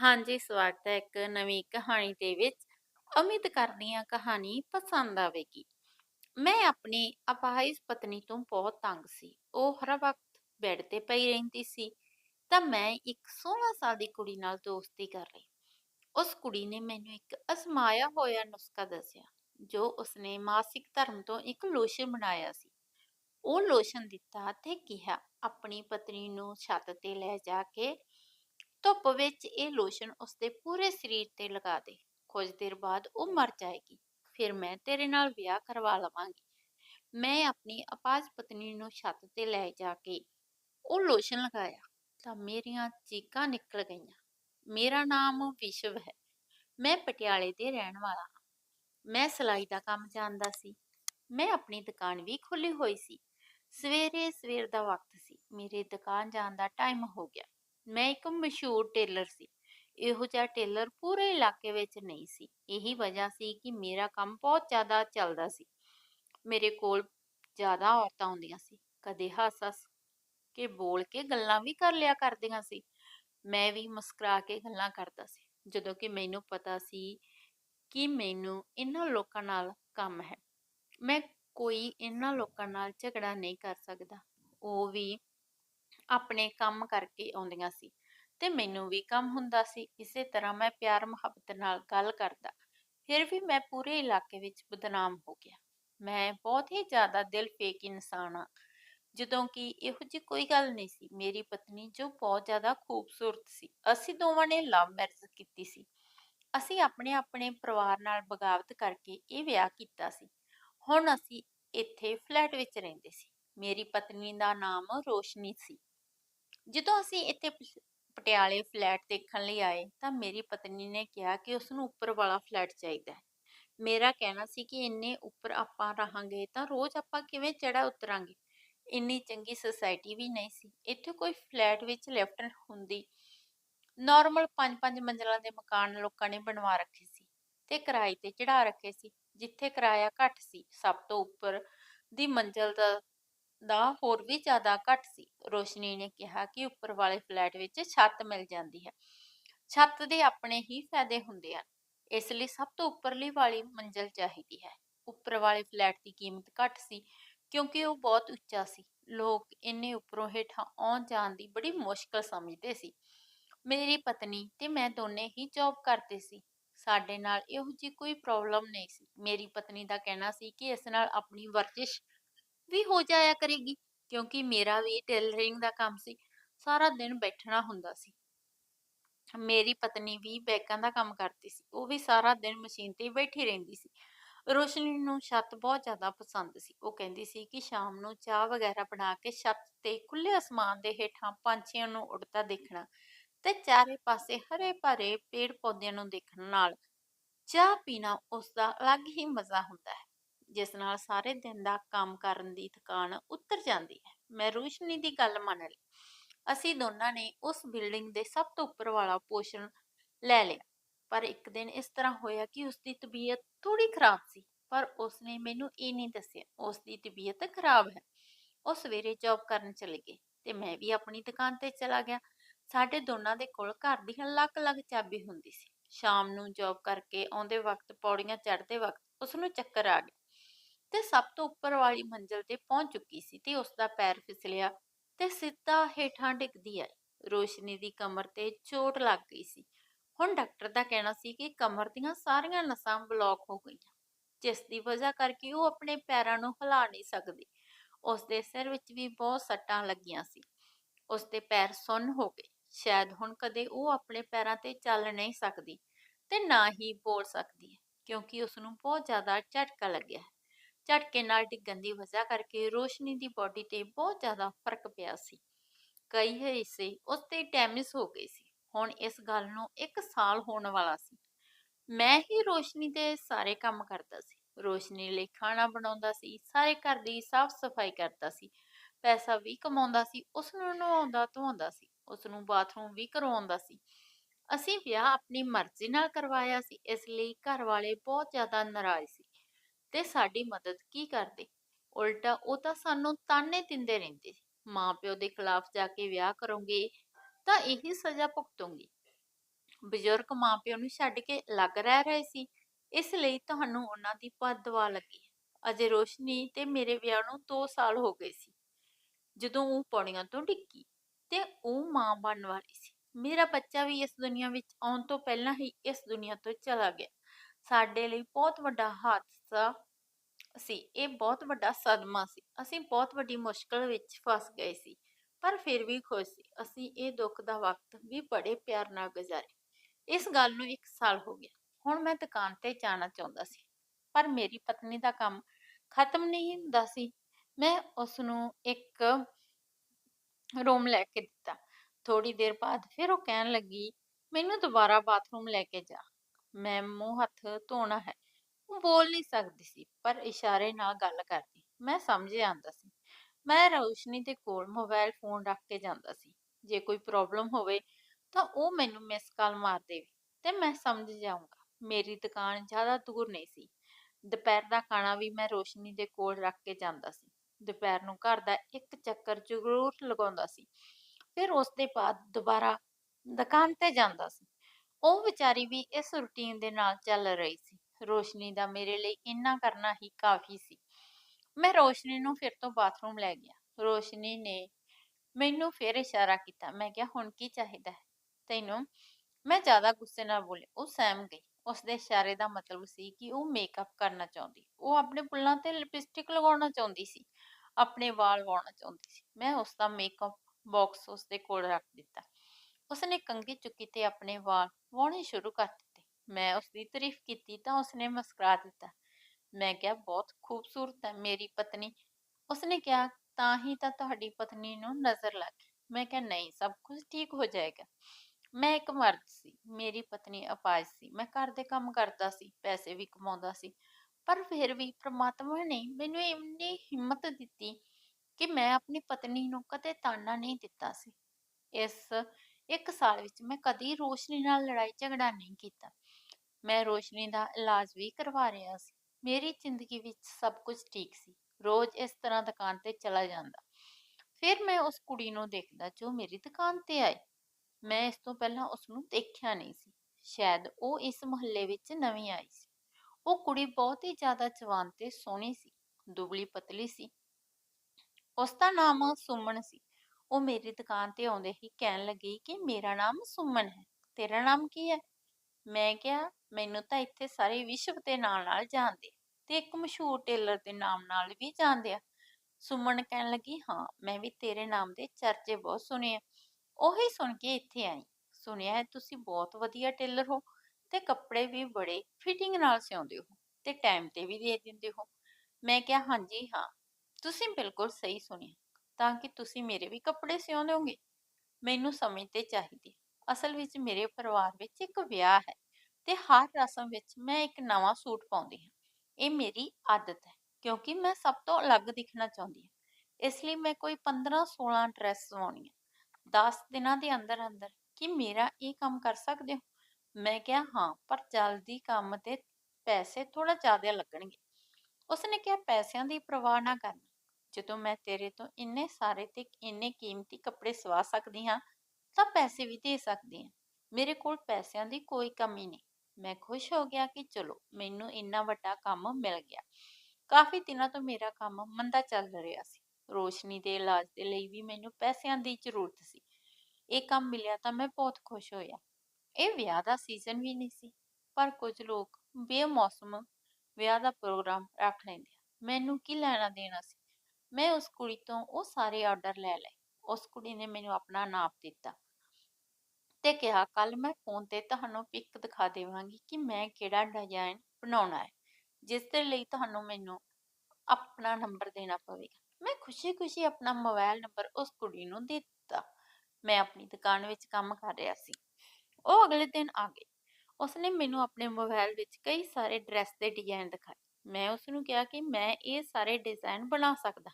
ਹਾਂਜੀ, ਸਵਾਗਤ ਹੈ ਇੱਕ ਨਵੀਂ ਕਹਾਣੀ ਦੇ ਵਿੱਚ। ਉਮੀਦ ਕਰਦੀ ਹਾਂ ਕਹਾਣੀ ਪਸੰਦ ਆਵੇਗੀ। ਮੈਂ ਆਪਣੀ ਅਪਾਹਿਜ ਪਤਨੀ ਤੋਂ ਬਹੁਤ ਤੰਗ ਸੀ। ਉਹ ਹਰ ਵਕਤ ਬੈੱਡ ਤੇ ਪਈ ਰਹਿੰਦੀ ਸੀ ਤਾਂ ਮੈਂ ਇੱਕ 16 ਸਾਲ ਦੀ ਕੁੜੀ ਨਾਲ ਦੋਸਤੀ ਕਰ ਲਈ। ਉਸ ਕੁੜੀ ਨੇ ਮੈਨੂੰ ਇੱਕ ਅਸਮਾਇਆ ਹੋਇਆ ਨੁਸਖਾ ਦੱਸਿਆ ਜੋ ਉਸਨੇ ਮਾਸਿਕ ਧਰਮ ਤੋਂ ਇੱਕ ਲੋਸ਼ਨ ਬਣਾਇਆ ਸੀ। ਉਹ ਲੋਸ਼ਨ ਦਿੱਤਾ ਤੇ ਕਿਹਾ ਆਪਣੀ ਪਤਨੀ ਨੂੰ ਛੱਤ ਤੇ ਲੈ ਜਾ ਕੇ ਧੁੱਪ ਵਿੱਚ ਇਹ ਲੋਸ਼ਨ ਉਸਦੇ ਪੂਰੇ ਸਰੀਰ ਤੇ ਲਗਾ ਦੇ। ਕੁਝ ਦੇਰ ਬਾਅਦ ਉਹ ਮਰ ਜਾਏਗੀ। ਫਿਰ ਮੈਂ ਤੇਰੇ ਨਾਲ ਵਿਆਹ ਕਰਵਾ ਲਵਾਂਗੀ। ਮੈਂ ਆਪਣੀ ਅਪਾਜ ਪਤਨੀ ਨੂੰ ਛੱਤ ਤੇ ਲੈ ਜਾ ਕੇ ਉਹ ਲੋਸ਼ਨ ਲਗਾਇਆ ਤਾਂ ਮੇਰੀਆਂ ਚੀਕਾਂ ਨਿਕਲ ਗਈਆਂ। ਮੇਰਾ ਨਾਮ ਵਿਸ਼ਵ ਹੈ। ਮੈਂ ਪਟਿਆਲੇ ਦੇ ਰਹਿਣ ਵਾਲਾ ਹਾਂ। ਮੈਂ ਸਿਲਾਈ ਦਾ ਕੰਮ ਜਾਣਦਾ ਸੀ। ਮੈਂ ਆਪਣੀ ਦੁਕਾਨ ਵੀ ਖੋਲੀ ਹੋਈ ਸੀ। ਸਵੇਰੇ ਸਵੇਰ ਦਾ ਵਕਤ ਸੀ। ਮੇਰੀ ਦੁਕਾਨ ਜਾਣ ਦਾ ਟਾਈਮ ਹੋ ਗਿਆ। ਮੈਂ ਇੱਕ ਮਸ਼ਹੂਰ ਟੇਲਰ ਸੀ। ਇਹੋ ਜਿਹਾ ਟੇਲਰ ਪੂਰੇ ਇਲਾਕੇ ਵਿੱਚ ਨਹੀਂ ਸੀ। ਇਹੀ ਵਜ੍ਹਾ ਸੀ ਕਿ ਮੇਰਾ ਕੰਮ ਬਹੁਤ ਜ਼ਿਆਦਾ ਚੱਲਦਾ ਸੀ। ਮੇਰੇ ਕੋਲ ਜ਼ਿਆਦਾ ਔਰਤਾਂ ਆਉਂਦੀਆਂ ਸੀ। ਕਦੇ ਹੱਸ ਹੱਸ ਕੇ, ਬੋਲ ਕੇ ਗੱਲਾਂ ਵੀ ਕਰ ਲਿਆ ਕਰਦੀਆਂ ਸੀ। ਮੈਂ ਵੀ ਮੁਸਕਰਾ ਕੇ ਗੱਲਾਂ ਕਰਦਾ ਸੀ। ਜਦੋਂ ਕਿ ਮੈਨੂੰ ਪਤਾ ਸੀ ਕਿ ਮੈਨੂੰ ਇਹਨਾਂ ਲੋਕਾਂ ਨਾਲ ਕੰਮ ਹੈ। ਮੈਂ ਕੋਈ ਇਹਨਾਂ ਲੋਕਾਂ ਨਾਲ ਝਗੜਾ ਨਹੀਂ ਕਰ ਸਕਦਾ। ਉਹ ਵੀ ਆਪਣੇ ਕੰਮ ਕਰਕੇ ਆਉਂਦੀਆਂ ਸੀ ਤੇ ਮੈਨੂੰ ਵੀ ਕੰਮ ਹੁੰਦਾ ਸੀ, ਇਸੇ ਤਰ੍ਹਾਂ ਮੈਂ ਪਿਆਰ ਮੁਹੱਬਤ ਨਾਲ ਗੱਲ ਕਰਦਾ, ਫਿਰ ਵੀ ਮੈਂ ਪੂਰੇ ਇਲਾਕੇ ਵਿੱਚ ਬਦਨਾਮ ਹੋ ਗਿਆ। ਮੈਂ ਬਹੁਤ ਹੀ ਜ਼ਿਆਦਾ ਦਿਲ ਫੇਕ ਇਨਸਾਨ ਆ ਜਦੋਂ ਕਿ ਇਹੋ ਜਿਹੀ ਕੋਈ ਗੱਲ ਨਹੀਂ ਸੀ, ਮੇਰੀ ਪਤਨੀ ਜੋ ਬਹੁਤ ਜ਼ਿਆਦਾ ਖੂਬਸੂਰਤ ਸੀ, ਅਸੀਂ ਦੋਵਾਂ ਨੇ ਲਵ ਮੈਰਿਜ ਕੀਤੀ ਸੀ। ਅਸੀਂ ਆਪਣੇ ਆਪਣੇ ਪਰਿਵਾਰ ਨਾਲ ਬਗਾਵਤ ਕਰਕੇ ਇਹ ਵਿਆਹ ਕੀਤਾ ਸੀ। ਹੁਣ ਅਸੀਂ ਇੱਥੇ ਫਲੈਟ ਵਿੱਚ ਰਹਿੰਦੇ ਸੀ। ਮੇਰੀ ਪਤਨੀ ਦਾ ਨਾਮ ਰੋਸ਼ਨੀ ਸੀ। ਜਦੋਂ ਅਸੀਂ ਇੱਥੇ ਪਟਿਆਲੇ ਫਲੈਟ ਦੇਖਣ ਲਈ ਆਏ, ਤਾਂ ਮੇਰੀ ਪਤਨੀ ਨੇ ਕਿਹਾ ਕਿ ਉਸ ਨੂੰ ਉੱਪਰ ਵਾਲਾ ਫਲੈਟ ਚਾਹੀਦਾ ਹੈ। ਮੇਰਾ ਕਹਿਣਾ ਸੀ ਕਿ ਇੰਨੇ ਉੱਪਰ ਆਪਾਂ ਰਹਾਂਗੇ ਤਾਂ ਰੋਜ਼ ਆਪਾਂ ਕਿਵੇਂ ਚੜਾ ਉਤਰਾਂਗੇ? ਇੰਨੀ ਚੰਗੀ ਸੁਸਾਇਟੀ ਵੀ ਨਹੀਂ ਸੀ। ਇੱਥੇ ਕੋਈ ਫਲੈਟ ਵਿੱਚ ਲਿਫਟ ਹੁੰਦੀ, ਨਾਰਮਲ ਪੰਜ ਪੰਜ ਮੰਜ਼ਲਾਂ ਦੇ ਮਕਾਨ ਲੋਕਾਂ ਨੇ ਬਣਵਾ ਰੱਖੇ ਸੀ ਤੇ ਕਿਰਾਏ ਤੇ ਚੜਾ ਰੱਖੇ ਸੀ, ਜਿੱਥੇ ਕਿਰਾਇਆ ਘੱਟ ਸੀ, ਸਭ ਤੋਂ ਉੱਪਰ ਦੀ ਮੰਜ਼ਲ ਦਾ ਦਾ ਹੋਰ ਵੀ ਜ਼ਿਆਦਾ ਘੱਟ ਸੀ। ਰੋਸ਼ਨੀ ਨੇ ਕਿਹਾ ਕਿ ਉੱਪਰ ਵਾਲੇ ਫਲੈਟ ਵਿੱਚ ਛੱਤ ਮਿਲ ਜਾਂਦੀ ਹੈ। ਛੱਤ ਦੇ ਆਪਣੇ ਹੀ ਫਾਇਦੇ ਹੁੰਦੇ ਹਨ। ਇਸ ਲਈ ਸਭ ਤੋਂ ਉੱਪਰਲੀ ਵਾਲੀ ਮੰਜ਼ਲ ਚਾਹੀਦੀ ਹੈ। ਉੱਪਰ ਵਾਲੇ ਫਲੈਟ ਦੀ ਕੀਮਤ ਘੱਟ ਸੀ ਕਿਉਂਕਿ ਉਹ ਬਹੁਤ ਉੱਚਾ ਸੀ। ਲੋਕ ਇੰਨੇ ਉੱਪਰੋਂ ਹੇਠਾਂ ਆਉਣ ਜਾਣ ਦੀ ਬੜੀ ਮੁਸ਼ਕਲ ਸਮਝਦੇ ਸੀ। ਮੇਰੀ ਪਤਨੀ ਤੇ ਮੈਂ ਦੋਨੇ ਹੀ ਜੌਬ ਕਰਦੇ ਸੀ। ਸਾਡੇ ਨਾਲ ਇਹੋ ਜਿਹੀ ਕੋਈ ਪ੍ਰੋਬਲਮ ਨਹੀਂ ਸੀ। ਮੇਰੀ ਪਤਨੀ ਦਾ ਕਹਿਣਾ ਸੀ ਕਿ ਇਸ ਨਾਲ ਆਪਣੀ ਵਰਜਿਸ਼ ਵੀ ਹੋ ਜਾਇਆ ਕਰੇਗੀ, ਕਿਉਂਕਿ ਮੇਰਾ ਵੀ ਟੇਲਰਿੰਗ ਦਾ ਕੰਮ ਸੀ, ਸਾਰਾ ਦਿਨ ਬੈਠਣਾ ਹੁੰਦਾ ਸੀ। ਮੇਰੀ ਪਤਨੀ ਵੀ ਬੈਕਾਂ ਦਾ ਕੰਮ ਕਰਦੀ ਸੀ, ਉਹ ਵੀ ਸਾਰਾ ਦਿਨ ਮਸ਼ੀਨ ਤੇ ਬੈਠੀ ਰਹਿੰਦੀ ਸੀ। ਰੋਸ਼ਨੀ ਨੂੰ ਛੱਤ ਬਹੁਤ ਜ਼ਿਆਦਾ ਪਸੰਦ ਸੀ, ਉਹ ਕਹਿੰਦੀ ਸੀ ਕਿ ਸ਼ਾਮ ਨੂੰ ਚਾਹ ਵਗੈਰਾ ਬਣਾ ਕੇ ਛੱਤ ਤੇ ਖੁੱਲੇ ਅਸਮਾਨ ਦੇ ਹੇਠਾਂ ਪੰਛੀਆਂ ਨੂੰ ਉੱਡਦਾ ਦੇਖਣਾ ਤੇ ਚਾਰੇ ਪਾਸੇ ਹਰੇ ਭਰੇ ਪੇੜ ਪੌਦਿਆਂ ਨੂੰ ਦੇਖਣ ਨਾਲ ਚਾਹ ਪੀਣਾ ਉਸ ਦਾ ਅਲੱਗ ਹੀ ਮਜ਼ਾ ਹੁੰਦਾ ਹੈ। ਜਿਸ ਨਾਲ ਸਾਰੇ ਦਿਨ ਦਾ ਕੰਮ ਕਰਨ ਦੀ ਥਕਾਨ ਉਤਰ ਜਾਂਦੀ ਹੈ। ਮੈਂ ਰੋਸ਼ਨੀ ਦੀ ਗੱਲ ਮੰਨ ਲਈ। ਅਸੀਂ ਦੋਨਾਂ ਨੇ ਉਸ ਬਿਲਡਿੰਗ ਦੇ ਸਭ ਤੋਂ ਉੱਪਰ ਵਾਲਾ ਪੋਸ਼ਣ ਲੈ ਲਿਆ। ਪਰ ਇੱਕ ਦਿਨ ਇਸ ਤਰ੍ਹਾਂ ਹੋਇਆ ਕਿ ਉਸ ਦੀ ਤਬੀਅਤ ਥੋੜੀ ਖਰਾਬ ਸੀ, ਪਰ ਉਸਨੇ ਮੈਨੂੰ ਇਹ ਨਹੀਂ ਦੱਸਿਆ ਉਸ ਦੀ ਤਬੀਅਤ ਖਰਾਬ ਹੈ। ਉਹ ਸਵੇਰੇ ਜੌਬ ਕਰਨ ਚਲੇ ਗਏ ਤੇ ਮੈਂ ਵੀ ਆਪਣੀ ਦੁਕਾਨ ਤੇ ਚਲਾ ਗਿਆ। ਸਾਡੇ ਦੋਨਾਂ ਦੇ ਕੋਲ ਘਰ ਦੀਆਂ ਅਲੱਗ-ਅਲੱਗ ਚਾਬੀ ਹੁੰਦੀ ਸੀ। ਸ਼ਾਮ ਨੂੰ ਜੌਬ ਕਰਕੇ ਆਉਂਦੇ ਵਕਤ, ਪੌੜੀਆਂ ਚੜ੍ਹਦੇ ਵਕਤ ਉਸ ਨੂੰ ਚੱਕਰ ਆ ਗਿਆ। ਤੇ ਸਭ ਤੋਂ ਉੱਪਰ ਵਾਲੀ ਮੰਜ਼ਲ ਤੇ ਪਹੁੰਚ ਚੁੱਕੀ ਸੀ ਤੇ ਉਸ ਦਾ ਪੈਰ ਫਿਸਲਿਆ ਤੇ ਸਿੱਧਾ ਹੇਠਾਂ ਡਿੱਗਦੀ ਆਈ। ਰੋਸ਼ਨੀ ਦੀ ਕਮਰ ਤੇ ਚੋਟ ਲੱਗ ਗਈ ਸੀ। ਹੁਣ ਡਾਕਟਰ ਦਾ ਕਹਿਣਾ ਸੀ ਕਿ ਕਮਰ ਦੀਆਂ ਸਾਰੀਆਂ ਨਸਾਂ ਬਲੌਕ ਹੋ ਗਈਆਂ, ਜਿਸ ਦੀ ਵਜ੍ਹਾ ਕਰਕੇ ਉਹ ਆਪਣੇ ਪੈਰਾਂ ਨੂੰ ਹਿਲਾ ਨਹੀਂ ਸਕਦੀ। ਉਸ ਦੇ ਸਿਰ ਵਿੱਚ ਵੀ ਬਹੁਤ ਸੱਟਾਂ ਲੱਗੀਆਂ ਸੀ। ਉਸ ਦੇ ਪੈਰ ਸੁੰਨ ਹੋ ਗਏ। ਸ਼ਾਇਦ ਹੁਣ ਕਦੇ ਉਹ ਆਪਣੇ ਪੈਰਾਂ ਤੇ ਚੱਲ ਨਹੀਂ ਸਕਦੀ ਤੇ ਨਾ ਹੀ ਬੋਲ ਸਕਦੀ ਹੈ, ਕਿਉਂਕਿ ਉਸ ਨੂੰ ਬਹੁਤ ਜ਼ਿਆਦਾ ਝਟਕਾ ਲੱਗਿਆ। ਝਟਕੇ ਨਾਲ ਡਿੱਗਣ ਦੀ ਵਜ੍ਹਾ ਕਰਕੇ ਰੋਸ਼ਨੀ ਦੀ ਬਾਡੀ ਤੇ ਬਹੁਤ ਜ਼ਿਆਦਾ ਫ਼ਰਕ ਪਿਆ ਸੀ। ਕਈ ਹਿੱਸੇ ਉਸ ਤੇ ਡੈਮੇਜ ਹੋ ਗਏ ਸੀ। ਹੁਣ ਇਸ ਗੱਲ ਨੂੰ 1 ਸਾਲ ਹੋਣ ਵਾਲਾ ਸੀ। ਮੈਂ ਹੀ ਰੋਸ਼ਨੀ ਦੇ ਸਾਰੇ ਕੰਮ ਕਰਦਾ ਸੀ। ਰੋਸ਼ਨੀ ਲਈ ਖਾਣਾ ਬਣਾਉਂਦਾ ਸੀ, ਸਾਰੇ ਘਰ ਦੀ ਸਾਫ਼ ਸਫ਼ਾਈ ਕਰਦਾ ਸੀ। ਪੈਸਾ ਵੀ ਕਮਾਉਂਦਾ ਸੀ ਉਸ ਨੂੰ ਨਹਾਉਂਦਾ ਧੋਂਦਾ ਸੀ ਉਸ ਨੂੰ ਬਾਥਰੂਮ ਵੀ ਕਰਵਾਉਂਦਾ ਸੀ। ਅਸੀਂ ਵਿਆਹ ਆਪਣੀ ਮਰਜ਼ੀ ਨਾਲ ਕਰਵਾਇਆ ਸੀ, ਇਸ ਲਈ ਘਰ ਵਾਲੇ ਬਹੁਤ ਜ਼ਿਆਦਾ ਨਾਰਾਜ਼ ਸੀ। ਤੇ ਸਾਡੀ ਮਦਦ ਕੀ ਕਰਦੇ? ਉਲਟਾ ਉਹ ਤਾਂ ਸਾਨੂੰ ਤਾਨੇ ਦਿੰਦੇ ਰਹਿੰਦੇ ਸੀ। ਮਾਂ ਪਿਓ ਦੇ ਖਿਲਾਫ ਜਾ ਕੇ ਵਿਆਹ ਕਰੋਗੇ ਤਾਂ ਇਹੀ ਸਜ਼ਾ ਭੁਗਤੋਗੇ। ਬਜ਼ੁਰਗ ਮਾਪਿਆਂ ਨੂੰ ਛੱਡ ਕੇ ਅਲੱਗ ਰਹਿ ਰਹੇ ਸੀ। ਇਸ ਲਈ ਤੁਹਾਨੂੰ ਉਹਨਾਂ ਦੀ ਬਦਦੁਆ ਲੱਗੀ। ਅਜੇ ਰੋਸ਼ਨੀ ਤੇ ਮੇਰੇ ਵਿਆਹ ਨੂੰ 2 ਸਾਲ ਹੋ ਗਏ ਸੀ। ਜਦੋਂ ਉਹ ਪੌੜੀਆਂ ਤੋਂ ਡਿੱਗੀ ਤੇ ਉਹ ਮਾਂ ਬਣਨ ਵਾਲੀ ਸੀ। ਮੇਰਾ ਬੱਚਾ ਵੀ ਇਸ ਦੁਨੀਆ ਵਿੱਚ ਆਉਣ ਤੋਂ ਪਹਿਲਾਂ ਹੀ ਇਸ ਦੁਨੀਆ ਤੋਂ ਚਲਾ ਗਿਆ। ਸਾਡੇ ਲਈ ਬਹੁਤ ਵੱਡਾ ਹਾਦਸਾ ਸੀ, ਇਹ ਬਹੁਤ ਵੱਡਾ ਸਦਮਾ ਸੀ। ਅਸੀਂ ਬਹੁਤ ਵੱਡੀ ਮੁਸ਼ਕਲ ਵਿੱਚ ਫਸ ਗਏ ਸੀ, ਪਰ ਫਿਰ ਵੀ ਖੁਸ਼ ਸੀ। ਅਸੀਂ ਇਹ ਦੁੱਖ ਦਾ ਵਕਤ ਵੀ ਬੜੇ ਪਿਆਰ ਨਾਲ ਗੁਜ਼ਾਰੇ। ਇਸ ਗੱਲ ਨੂੰ 1 ਸਾਲ ਹੋ ਗਿਆ। ਹੁਣ ਮੈਂ ਦੁਕਾਨ ਤੇ ਜਾਣਾ ਚਾਹੁੰਦਾ ਸੀ, ਪਰ ਮੇਰੀ ਪਤਨੀ ਦਾ ਕੰਮ ਖਤਮ ਨਹੀਂ ਹੁੰਦਾ ਸੀ। ਮੈਂ ਉਸ ਨੂੰ ਇੱਕ ਰੂਮ ਲੈ ਕੇ ਦਿੱਤਾ। ਥੋੜੀ ਦੇਰ ਬਾਅਦ ਫਿਰ ਉਹ ਕਹਿਣ ਲੱਗੀ, ਮੈਨੂੰ ਦੁਬਾਰਾ ਬਾਥਰੂਮ ਲੈ ਕੇ ਜਾ। ਮੈਂ ਮੂੰਹ ਹੱਥ ਧੋਣਾ ਹੈ। ਉਹ ਬੋਲ ਨਹੀਂ ਸਕਦੀ ਸੀ, ਪਰ ਇਸ਼ਾਰੇ ਨਾਲ ਗੱਲ ਕਰਦੀ। ਮੈਂ ਸਮਝ ਆਂਦਾ ਸੀ। ਮੈਂ ਰੋਸ਼ਨੀ ਦੇ ਕੋਲ ਮੋਬਾਈਲ ਫੋਨ ਰੱਖ ਕੇ ਜਾਂਦਾ ਸੀ। ਜੇ ਕੋਈ ਪ੍ਰੋਬਲਮ ਹੋਵੇ ਤਾਂ ਉਹ ਮੈਨੂੰ ਮਿਸ ਕਾਲ ਮਾਰ ਦੇਵੇ ਤੇ ਮੈਂ ਸਮਝ ਜਾਊਂਗਾ। ਮੇਰੀ ਦੁਕਾਨ ਜ਼ਿਆਦਾ ਦੂਰ ਨਹੀਂ ਸੀ। ਦੁਪਹਿਰ ਦਾ ਖਾਣਾ ਵੀ ਮੈਂ ਰੋਸ਼ਨੀ ਦੇ ਕੋਲ ਰੱਖ ਕੇ ਜਾਂਦਾ ਸੀ। ਦੁਪਹਿਰ ਨੂੰ ਘਰ ਦਾ ਇੱਕ ਚੱਕਰ ਜ਼ਰੂਰ ਲਗਾਉਂਦਾ ਸੀ। ਫਿਰ ਉਸ ਦੇ ਬਾਅਦ ਦੁਬਾਰਾ ਦੁਕਾਨ ਤੇ ਜਾਂਦਾ ਸੀ। ਉਹ ਵਿਚਾਰੀ ਵੀ ਇਸ ਰੁਟੀਨ ਦੇ ਨਾਲ ਚੱਲ ਰਹੀ ਸੀ। ਰੋਸ਼ਨੀ ਦਾ ਮੇਰੇ ਲਈ ਇੰਨਾ ਕਰਨਾ ਹੀ ਕਾਫੀ ਸੀ। ਮੈਂ ਰੋਸ਼ਨੀ ਨੂੰ ਫਿਰ ਤੋਂ ਬਾਥਰੂਮ ਲੈ ਗਿਆ। ਰੋਸ਼ਨੀ ਨੇ ਮੈਨੂੰ ਫਿਰ ਇਸ਼ਾਰਾ ਕੀਤਾ। ਮੈਂ ਕਿਹਾ, ਹੁਣ ਕੀ ਚਾਹੀਦਾ ਹੈ? ਤੈਨੂੰ? ਮੈਂ ਜ਼ਿਆਦਾ ਗੁੱਸੇ ਨਾਲ ਬੋਲਿਆ ਉਹ ਸਹਿਮ ਗਈ। ਉਸ ਦੇ ਇਸ਼ਾਰੇ ਦਾ ਮਤਲਬ ਸੀ ਕਿ ਉਹ ਮੇਕਅਪ ਕਰਨਾ ਚਾਹੁੰਦੀ। ਉਹ ਆਪਣੇ ਫੁੱਲਾਂ ਤੇ ਲਿਪਸਟਿਕ ਲਗਾਉਣਾ ਚਾਹੁੰਦੀ ਸੀ। ਆਪਣੇ ਵਾਲ ਵਾਉਣਾ ਚਾਹੁੰਦੀ ਸੀ। ਮੈਂ ਉਸ ਦਾ ਮੇਕਅਪ ਬਾਕਸ ਉਸ ਦੇ ਕੋਲ ਰੱਖ ਦਿੱਤਾ। ਉਸਨੇ ਕੰਘੀ ਚੁੱਕੀ ਤੇ ਆਪਣੇ ਵਾਲ ਵਾਉਣੇ ਸ਼ੁਰੂ ਕਰ ਦਿੱਤੇ। ਮੈਂ ਉਸ ਦੀ ਤਾਰੀਫ ਕੀਤੀ ਤਾਂ ਉਸਨੇ ਮੁਸਕਰਾ ਦਿੱਤਾ। ਮੈਂ ਕਿਹਾ, ਬਹੁਤ ਖੂਬਸੂਰਤ ਹੈ ਮੇਰੀ ਪਤਨੀ। ਉਸਨੇ ਕਿਹਾ, ਤਾਂ ਹੀ ਤਾਂ ਤੁਹਾਡੀ ਪਤਨੀ ਨੂੰ ਨਜ਼ਰ ਲੱਗ ਮੈਂ ਕਿਹਾ, ਨਹੀਂ, ਸਭ ਕੁਝ ਠੀਕ ਹੋ ਜਾਏਗਾ। ਮੈਂ ਇੱਕ ਮਰਦ ਸੀ, ਮੇਰੀ ਪਤਨੀ ਅਪਾਜ਼ ਸੀ। ਮੈਂ ਘਰ ਦੇ ਕੰਮ ਕਰਦਾ ਸੀ, ਪੈਸੇ ਵੀ ਕਮਾਉਂਦਾ ਸੀ। ਪਰ ਫਿਰ ਵੀ ਪ੍ਰਮਾਤਮਾ ਨੇ ਮੈਨੂੰ ਇੰਨੀ ਹਿੰਮਤ ਦਿੱਤੀ ਕਿ ਮੈਂ ਆਪਣੀ ਪਤਨੀ ਨੂੰ ਕਦੇ ਤਾਨਾ ਨਹੀਂ ਦਿੱਤਾ ਸੀ। ਇਸ ਇੱਕ ਸਾਲ ਵਿੱਚ ਮੈਂ ਕਦੀ ਰੋਸ਼ਨੀ ਨਾਲ ਲੜਾਈ ਝਗੜਾ ਨਹੀਂ ਕੀਤਾ। ਮੈਂ ਰੋਸ਼ਨੀ ਦਾ ਇਲਾਜ ਵੀ ਕਰਵਾ ਰਿਹਾ ਸੀ। ਮੇਰੀ ਜ਼ਿੰਦਗੀ ਵਿੱਚ ਸਭ ਕੁਝ ਠੀਕ ਸੀ। ਰੋਜ਼ ਇਸ ਤਰ੍ਹਾਂ ਦੁਕਾਨ ਤੇ ਚਲਾ ਜਾਂਦਾ। ਫਿਰ ਮੈਂ ਉਸ ਕੁੜੀ ਨੂੰ ਦੇਖਦਾ ਜੋ ਮੇਰੀ ਦੁਕਾਨ ਤੇ ਆਈ। ਮੈਂ ਇਸ ਤੋਂ ਪਹਿਲਾਂ ਉਸ ਨੂੰ ਦੇਖਿਆ ਨਹੀਂ ਸੀ। ਸ਼ਾਇਦ ਉਹ ਇਸ ਮੁਹੱਲੇ ਵਿੱਚ ਨਵੀਂ ਆਈ ਸੀ। ਉਹ ਕੁੜੀ ਬਹੁਤ ਹੀ ਜ਼ਿਆਦਾ ਜਵਾਨ ਤੇ ਸੋਹਣੀ ਸੀ। ਦੁਬਲੀ ਪਤਲੀ ਸੀ। ਉਸ ਦਾ ਨਾਮ ਸੁਮਨ ਸੀ। ਉਹ ਮੇਰੀ ਦੁਕਾਨ ਤੇ ਆਉਂਦੇ ਹੀ ਕਹਿਣ ਲੱਗੀ ਕਿ ਮੇਰਾ ਨਾਮ ਸੁਮਨ ਹੈ, ਤੇਰਾ ਨਾਮ ਕੀ ਹੈ? ਮੈਂ ਕਿਹਾ, ਮੈਨੂੰ ਤਾਂ ਇੱਥੇ ਸਾਰੇ ਵਿਸ਼ਵ ਦੇ ਨਾਲ ਨਾਲ ਜਾਣਦੇ ਤੇ ਇੱਕ ਮਸ਼ਹੂਰ ਟੇਲਰ ਦੇ ਨਾਮ ਨਾਲ ਵੀ ਜਾਣਦੇ ਆ। ਸੁਮਨ ਕਹਿਣ ਲੱਗੀ, ਹਾਂ, ਮੈਂ ਵੀ ਤੇਰੇ ਨਾਮ ਦੇ ਚਰਚੇ ਬਹੁਤ ਸੁਣੇ ਆ। ਉਹੀ ਸੁਣ ਕੇ ਇੱਥੇ ਆਈ। ਸੁਣਿਆ ਹੈ ਤੁਸੀਂ ਬਹੁਤ ਵਧੀਆ ਟੇਲਰ ਹੋ ਤੇ ਕੱਪੜੇ ਵੀ ਬੜੇ ਫਿਟਿੰਗ ਨਾਲ ਸਿਉਂਦੇ ਹੋ ਤੇ ਟਾਈਮ ਤੇ ਵੀ ਦੇ ਦਿੰਦੇ ਹੋ। ਮੈਂ ਕਿਹਾ, ਹਾਂਜੀ, ਹਾਂ, ਤੁਸੀਂ ਬਿਲਕੁਲ ਸਹੀ ਸੁਣਿਆ। ਤਾਂ ਕਿ ਤੁਸੀਂ ਮੇਰੇ ਵੀ ਕੱਪੜੇ ਸਿਉਂ ਦਿਓਗੇ ਮੈਨੂੰ ਸਮਝ ਤੇ ਚਾਹੀਦੀ। ਅਸਲ ਵਿੱਚ ਮੇਰੇ ਪਰਿਵਾਰ ਵਿੱਚ ਇੱਕ ਵਿਆਹ ਹੈ ਤੇ ਹਰ ਰਸਮ ਵਿੱਚ ਮੈਂ ਇੱਕ ਨਵਾਂ ਸੂਟ ਪਾਉਂਦੀ ਹਾਂ। ਇਹ ਮੇਰੀ ਆਦਤ ਹੈ ਕਿਉਂਕਿ ਮੈਂ ਸਭ ਤੋਂ ਅਲੱਗ ਦਿਖਣਾ ਚਾਹੁੰਦੀ ਹਾਂ। ਇਸ ਲਈ ਮੈਂ ਕੋਈ 15-16 ਡਰੈਸ ਸਵਾਉਣੀ ਹੈ। 10 ਦਿਨਾਂ ਦੇ ਅੰਦਰ ਅੰਦਰ ਕੀ ਮੇਰਾ ਇਹ ਕੰਮ ਕਰ ਸਕਦੇ ਹੋ? ਮੈਂ ਕਿਹਾ, ਹਾਂ, ਪਰ ਜਲਦੀ ਕੰਮ ਤੇ ਪੈਸੇ ਥੋੜਾ ਜ਼ਿਆਦਾ ਲੱਗਣਗੇ। ਉਸਨੇ ਕਿਹਾ, ਪੈਸਿਆਂ ਦੀ ਪਰਵਾਹ ਨਾ ਕਰਨਾ। ਜਦੋਂ ਮੈਂ ਤੇਰੇ ਤੋਂ ਇੰਨੇ ਸਾਰੇ ਤੇ ਇੰਨੇ ਕੀਮਤੀ ਕੱਪੜੇ ਸਵਾ ਸਕਦੀ ਹਾਂ, ਤਾਂ ਪੈਸੇ ਵੀ ਦੇ ਸਕਦੀ ਹਾਂ। ਮੇਰੇ ਕੋਲ ਪੈਸਿਆਂ ਦੀ ਕੋਈ ਕਮੀ ਨਹੀਂ। ਮੈਂ ਖੁਸ਼ ਹੋ ਗਿਆ ਕਿ ਚਲੋ, ਮੈਨੂੰ ਇੰਨਾ ਵੱਡਾ ਕੰਮ ਮਿਲ ਗਿਆ। ਕਾਫੀ ਦਿਨਾਂ ਤੋਂ ਮੇਰਾ ਕੰਮ ਮੰਦਾ ਚੱਲ ਰਿਹਾ ਸੀ। ਰੋਸ਼ਨੀ ਦੇ ਇਲਾਜ ਦੇ ਲਈ ਵੀ ਮੈਨੂੰ ਪੈਸਿਆਂ ਦੀ ਜ਼ਰੂਰਤ ਸੀ। ਇਹ ਕੰਮ ਮਿਲਿਆ ਤਾਂ ਮੈਂ ਬਹੁਤ ਖੁਸ਼ ਹੋਇਆ। ਇਹ ਵਿਆਹ ਦਾ ਸੀਜ਼ਨ ਵੀ ਨਹੀਂ ਸੀ, ਪਰ ਕੁਝ ਲੋਕ ਬੇਮੌਸਮ ਵਿਆਹ ਦਾ ਪ੍ਰੋਗਰਾਮ ਰੱਖ ਲੈਂਦੇ ਮੈਨੂੰ ਕੀ ਲੈਣਾ ਦੇਣਾ ਸੀ? ਮੈਂ ਉਸ ਕੁੜੀ ਤੋਂ ਉਹ ਸਾਰੇ ਆਰਡਰ ਲੈ ਲਏ। ਉਸ ਕੁੜੀ ਨੇ ਮੈਨੂੰ ਆਪਣਾ ਨਾਪ ਦਿੱਤਾ ਤੇ ਕਿਹਾ ਕੱਲ ਮੈਂ ਫੋਨ ਤੇ ਤੁਹਾਨੂੰ ਪਿਕ ਦਿਖਾ ਦੇਵਾਂਗੀ ਕਿ ਮੈਂ ਕਿਹੜਾ ਡਿਜ਼ਾਈਨ ਬਣਾਉਣਾ ਹੈ, ਜਿਸ ਦੇ ਲਈ ਤੁਹਾਨੂੰ ਮੈਨੂੰ ਆਪਣਾ ਨੰਬਰ ਦੇਣਾ ਪਵੇਗਾ। ਮੈਂ ਖੁਸ਼ੀ-ਖੁਸ਼ੀ ਆਪਣਾ ਮੋਬਾਈਲ ਨੰਬਰ ਉਸ ਕੁੜੀ ਨੂੰ ਦੇ ਦਿੱਤਾ। ਮੈਂ ਆਪਣੀ ਦੁਕਾਨ ਵਿੱਚ ਕੰਮ ਕਰ ਰਿਹਾ ਸੀ। ਉਹ ਅਗਲੇ ਦਿਨ ਆ ਗਈ। ਉਸਨੇ ਮੈਨੂੰ ਆਪਣੇ ਮੋਬਾਈਲ ਵਿੱਚ ਕਈ ਸਾਰੇ ਡਰੈਸ ਦੇ ਡਿਜ਼ਾਈਨ ਦਿਖਾਏ। ਮੈਂ ਉਸ ਨੂੰ ਕਿਹਾ ਕਿ ਮੈਂ ਇਹ ਸਾਰੇ ਡਿਜ਼ਾਈਨ ਬਣਾ ਸਕਦਾ।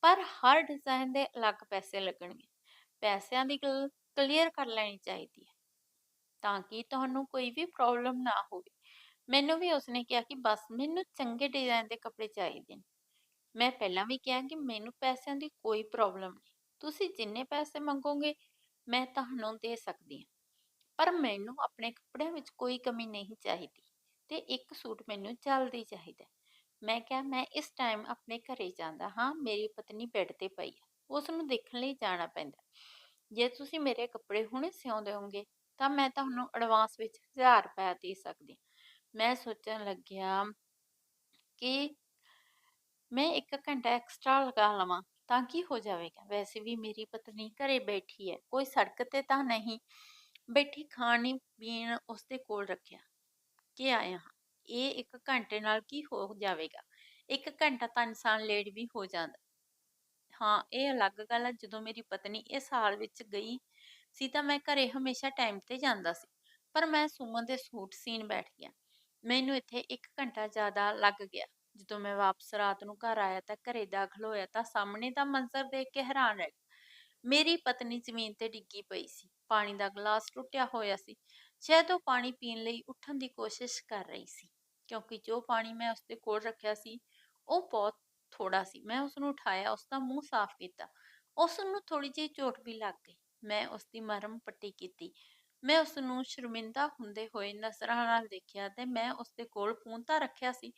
ਪਰ ਹਰ ਡਿਜ਼ਾਈਨ ਦੇ ਅਲੱਗ ਪੈਸੇ ਲੱਗਣਗੇ। ਪੈਸਿਆਂ ਦੀ ਗੱਲ ਕਲੀਅਰ ਕਰ ਲੈਣੀ ਚਾਹੀਦੀ ਹੈ। ਤਾਂ ਕਿ ਤੁਹਾਨੂੰ ਕੋਈ ਵੀ ਪ੍ਰੋਬਲਮ ਨਾ ਹੋਵੇ। ਮੈਨੂੰ ਵੀ ਉਸਨੇ ਕਿਹਾ ਕਿ ਬਸ ਮੈਨੂੰ ਚੰਗੇ ਡਿਜ਼ਾਈਨ ਦੇ ਕੱਪੜੇ ਚਾਹੀਦੇ ਨੇ। ਮੈਂ ਪਹਿਲਾਂ ਵੀ ਕਿਹਾ ਕਿ ਮੈਨੂੰ ਪੈਸਿਆਂ ਦੀ ਕੋਈ ਪ੍ਰੋਬਲਮ ਨਹੀਂ। ਤੁਸੀਂ ਜਿੰਨੇ ਪੈਸੇ ਮੰਗੋਗੇ, ਮੈਂ ਤੁਹਾਨੂੰ ਦੇ ਸਕਦੀ ਹਾਂ। ਪਰ ਮੈਨੂੰ ਆਪਣੇ ਕੱਪੜਿਆਂ ਵਿੱਚ ਕੋਈ ਕਮੀ ਨਹੀਂ ਚਾਹੀਦੀ। ਤੇ ਇੱਕ ਸੂਟ ਮੈਨੂੰ ਜਲਦੀ ਚਾਹੀਦਾ ਮੈਂ ਕਿਹਾ, ਮੈਂ ਇਸ ਟਾਈਮ ਆਪਣੇ ਘਰੇ ਜਾਂਦਾ ਹਾਂ, ਮੇਰੀ ਪਤਨੀ ਬੈੱਡ ਤੇ ਪਈ ਹੈ ਉਸ ਨੂੰ ਦੇਖਣ ਲਈ ਜਾਣਾ ਪੈਂਦਾ ਜੇ ਤੁਸੀਂ ਮੇਰੇ ਕੱਪੜੇ ਹੁਣੇ ਸਿਉਂ ਦਿਓਗੇ ਤਾਂ ਮੈਂ ਤੁਹਾਨੂੰ ਐਡਵਾਂਸ ਵਿੱਚ 1000 ਰੁਪਏ ਦੇ ਸਕਦੀ ਮੈਂ ਸੋਚਣ ਲੱਗਿਆ ਕਿ ਮੈਂ ਇੱਕ ਘੰਟਾ ਐਕਸਟਰਾ ਲਗਾ ਲਵਾਂ ਤਾਂ ਕੀ ਹੋ ਜਾਵੇਗਾ। ਵੈਸੇ ਵੀ ਮੇਰੀ ਪਤਨੀ ਘਰੇ ਬੈਠੀ ਹੈ, ਕੋਈ ਸੜਕ ਤੇ ਤਾਂ ਨਹੀਂ। ਬੈਠੀ ਖਾਣ ਪੀਣ ਉਸਦੇ ਕੋਲ ਰੱਖਿਆ। ਕਿ ਆਇਆ ਹਾਂ। ਇਹ ਇੱਕ ਘੰਟੇ ਨਾਲ ਕੀ ਹੋ ਜਾਵੇਗਾ? ਇੱਕ ਘੰਟਾ ਤਾਂ ਇਨਸਾਨ ਲੇਟ ਵੀ ਹੋ ਜਾਂਦਾ। ਹਾਂ, ਇਹ ਅਲੱਗ ਗੱਲ ਹੈ ਜਦੋਂ ਮੇਰੀ ਪਤਨੀ ਇਸ ਹਾਲ ਵਿੱਚ ਗਈ ਸੀ ਤਾਂ ਮੈਂ ਘਰੇ ਹਮੇਸ਼ਾ ਟਾਈਮ ਤੇ ਜਾਂਦਾ ਸੀ। ਪਰ ਮੈਂ ਸੁਮਨ ਦੇ ਸੂਟ ਸੀਨ ਬੈਠ ਗਿਆ। ਮੈਨੂੰ ਇੱਥੇ 1 ਘੰਟਾ ਜ਼ਿਆਦਾ ਲੱਗ ਗਿਆ। ਜਦੋਂ ਮੈਂ ਵਾਪਸ ਰਾਤ ਨੂੰ ਘਰ ਆਇਆ ਤਾਂ ਘਰੇ ਦਾਖਲ ਹੋਇਆ ਤਾਂ ਸਾਹਮਣੇ ਦਾ ਮੰਜ਼ਰ ਦੇਖ ਕੇ ਹੈਰਾਨ ਰਹਿ ਗਿਆ। ਮੇਰੀ ਪਤਨੀ ਜ਼ਮੀਨ ਤੇ ਡਿੱਗੀ ਪਈ ਸੀ। ਪਾਣੀ ਦਾ ਗਲਾਸ ਟੁੱਟਿਆ ਹੋਇਆ ਸੀ। ਸ਼ਾਇਦ ਉਹ ਪਾਣੀ ਪੀਣ ਲਈ ਉੱਠਣ ਦੀ ਕੋਸ਼ਿਸ਼ ਕਰ ਰਹੀ ਸੀ, ਕਿਉਂਕਿ ਜੋ ਪਾਣੀ ਮੈਂ ਉਸਦੇ ਕੋਲ ਰੱਖਿਆ ਸੀ, ਉਹ ਬਹੁਤ ਥੋੜਾ ਸੀ। ਮੈਂ ਉਸ ਨੂੰ ਉਠਾਇਆ, ਉਸ ਦਾ ਮੂੰਹ ਸਾਫ਼ ਕੀਤਾ। ਉਸ ਨੂੰ ਥੋੜੀ ਜਿਹੀ ਚੋਟ ਵੀ ਲੱਗ ਗਈ। ਮੈਂ ਉਸ ਦੀ ਮਰਮ ਪੱਟੀ ਕੀਤੀ। ਮੈਂ ਉਸ ਨੂੰ ਸ਼ਰਮਿੰਦਾ ਹੁੰਦੇ ਹੋਏ ਨਜ਼ਰਾਂ ਨਾਲ ਦੇਖਿਆ ਤੇ ਮੈਂ ਉਸ ਦੇ ਕੋਲ ਫੋਨ ਤਾਂ ਰੱਖਿਆ ਸੀ,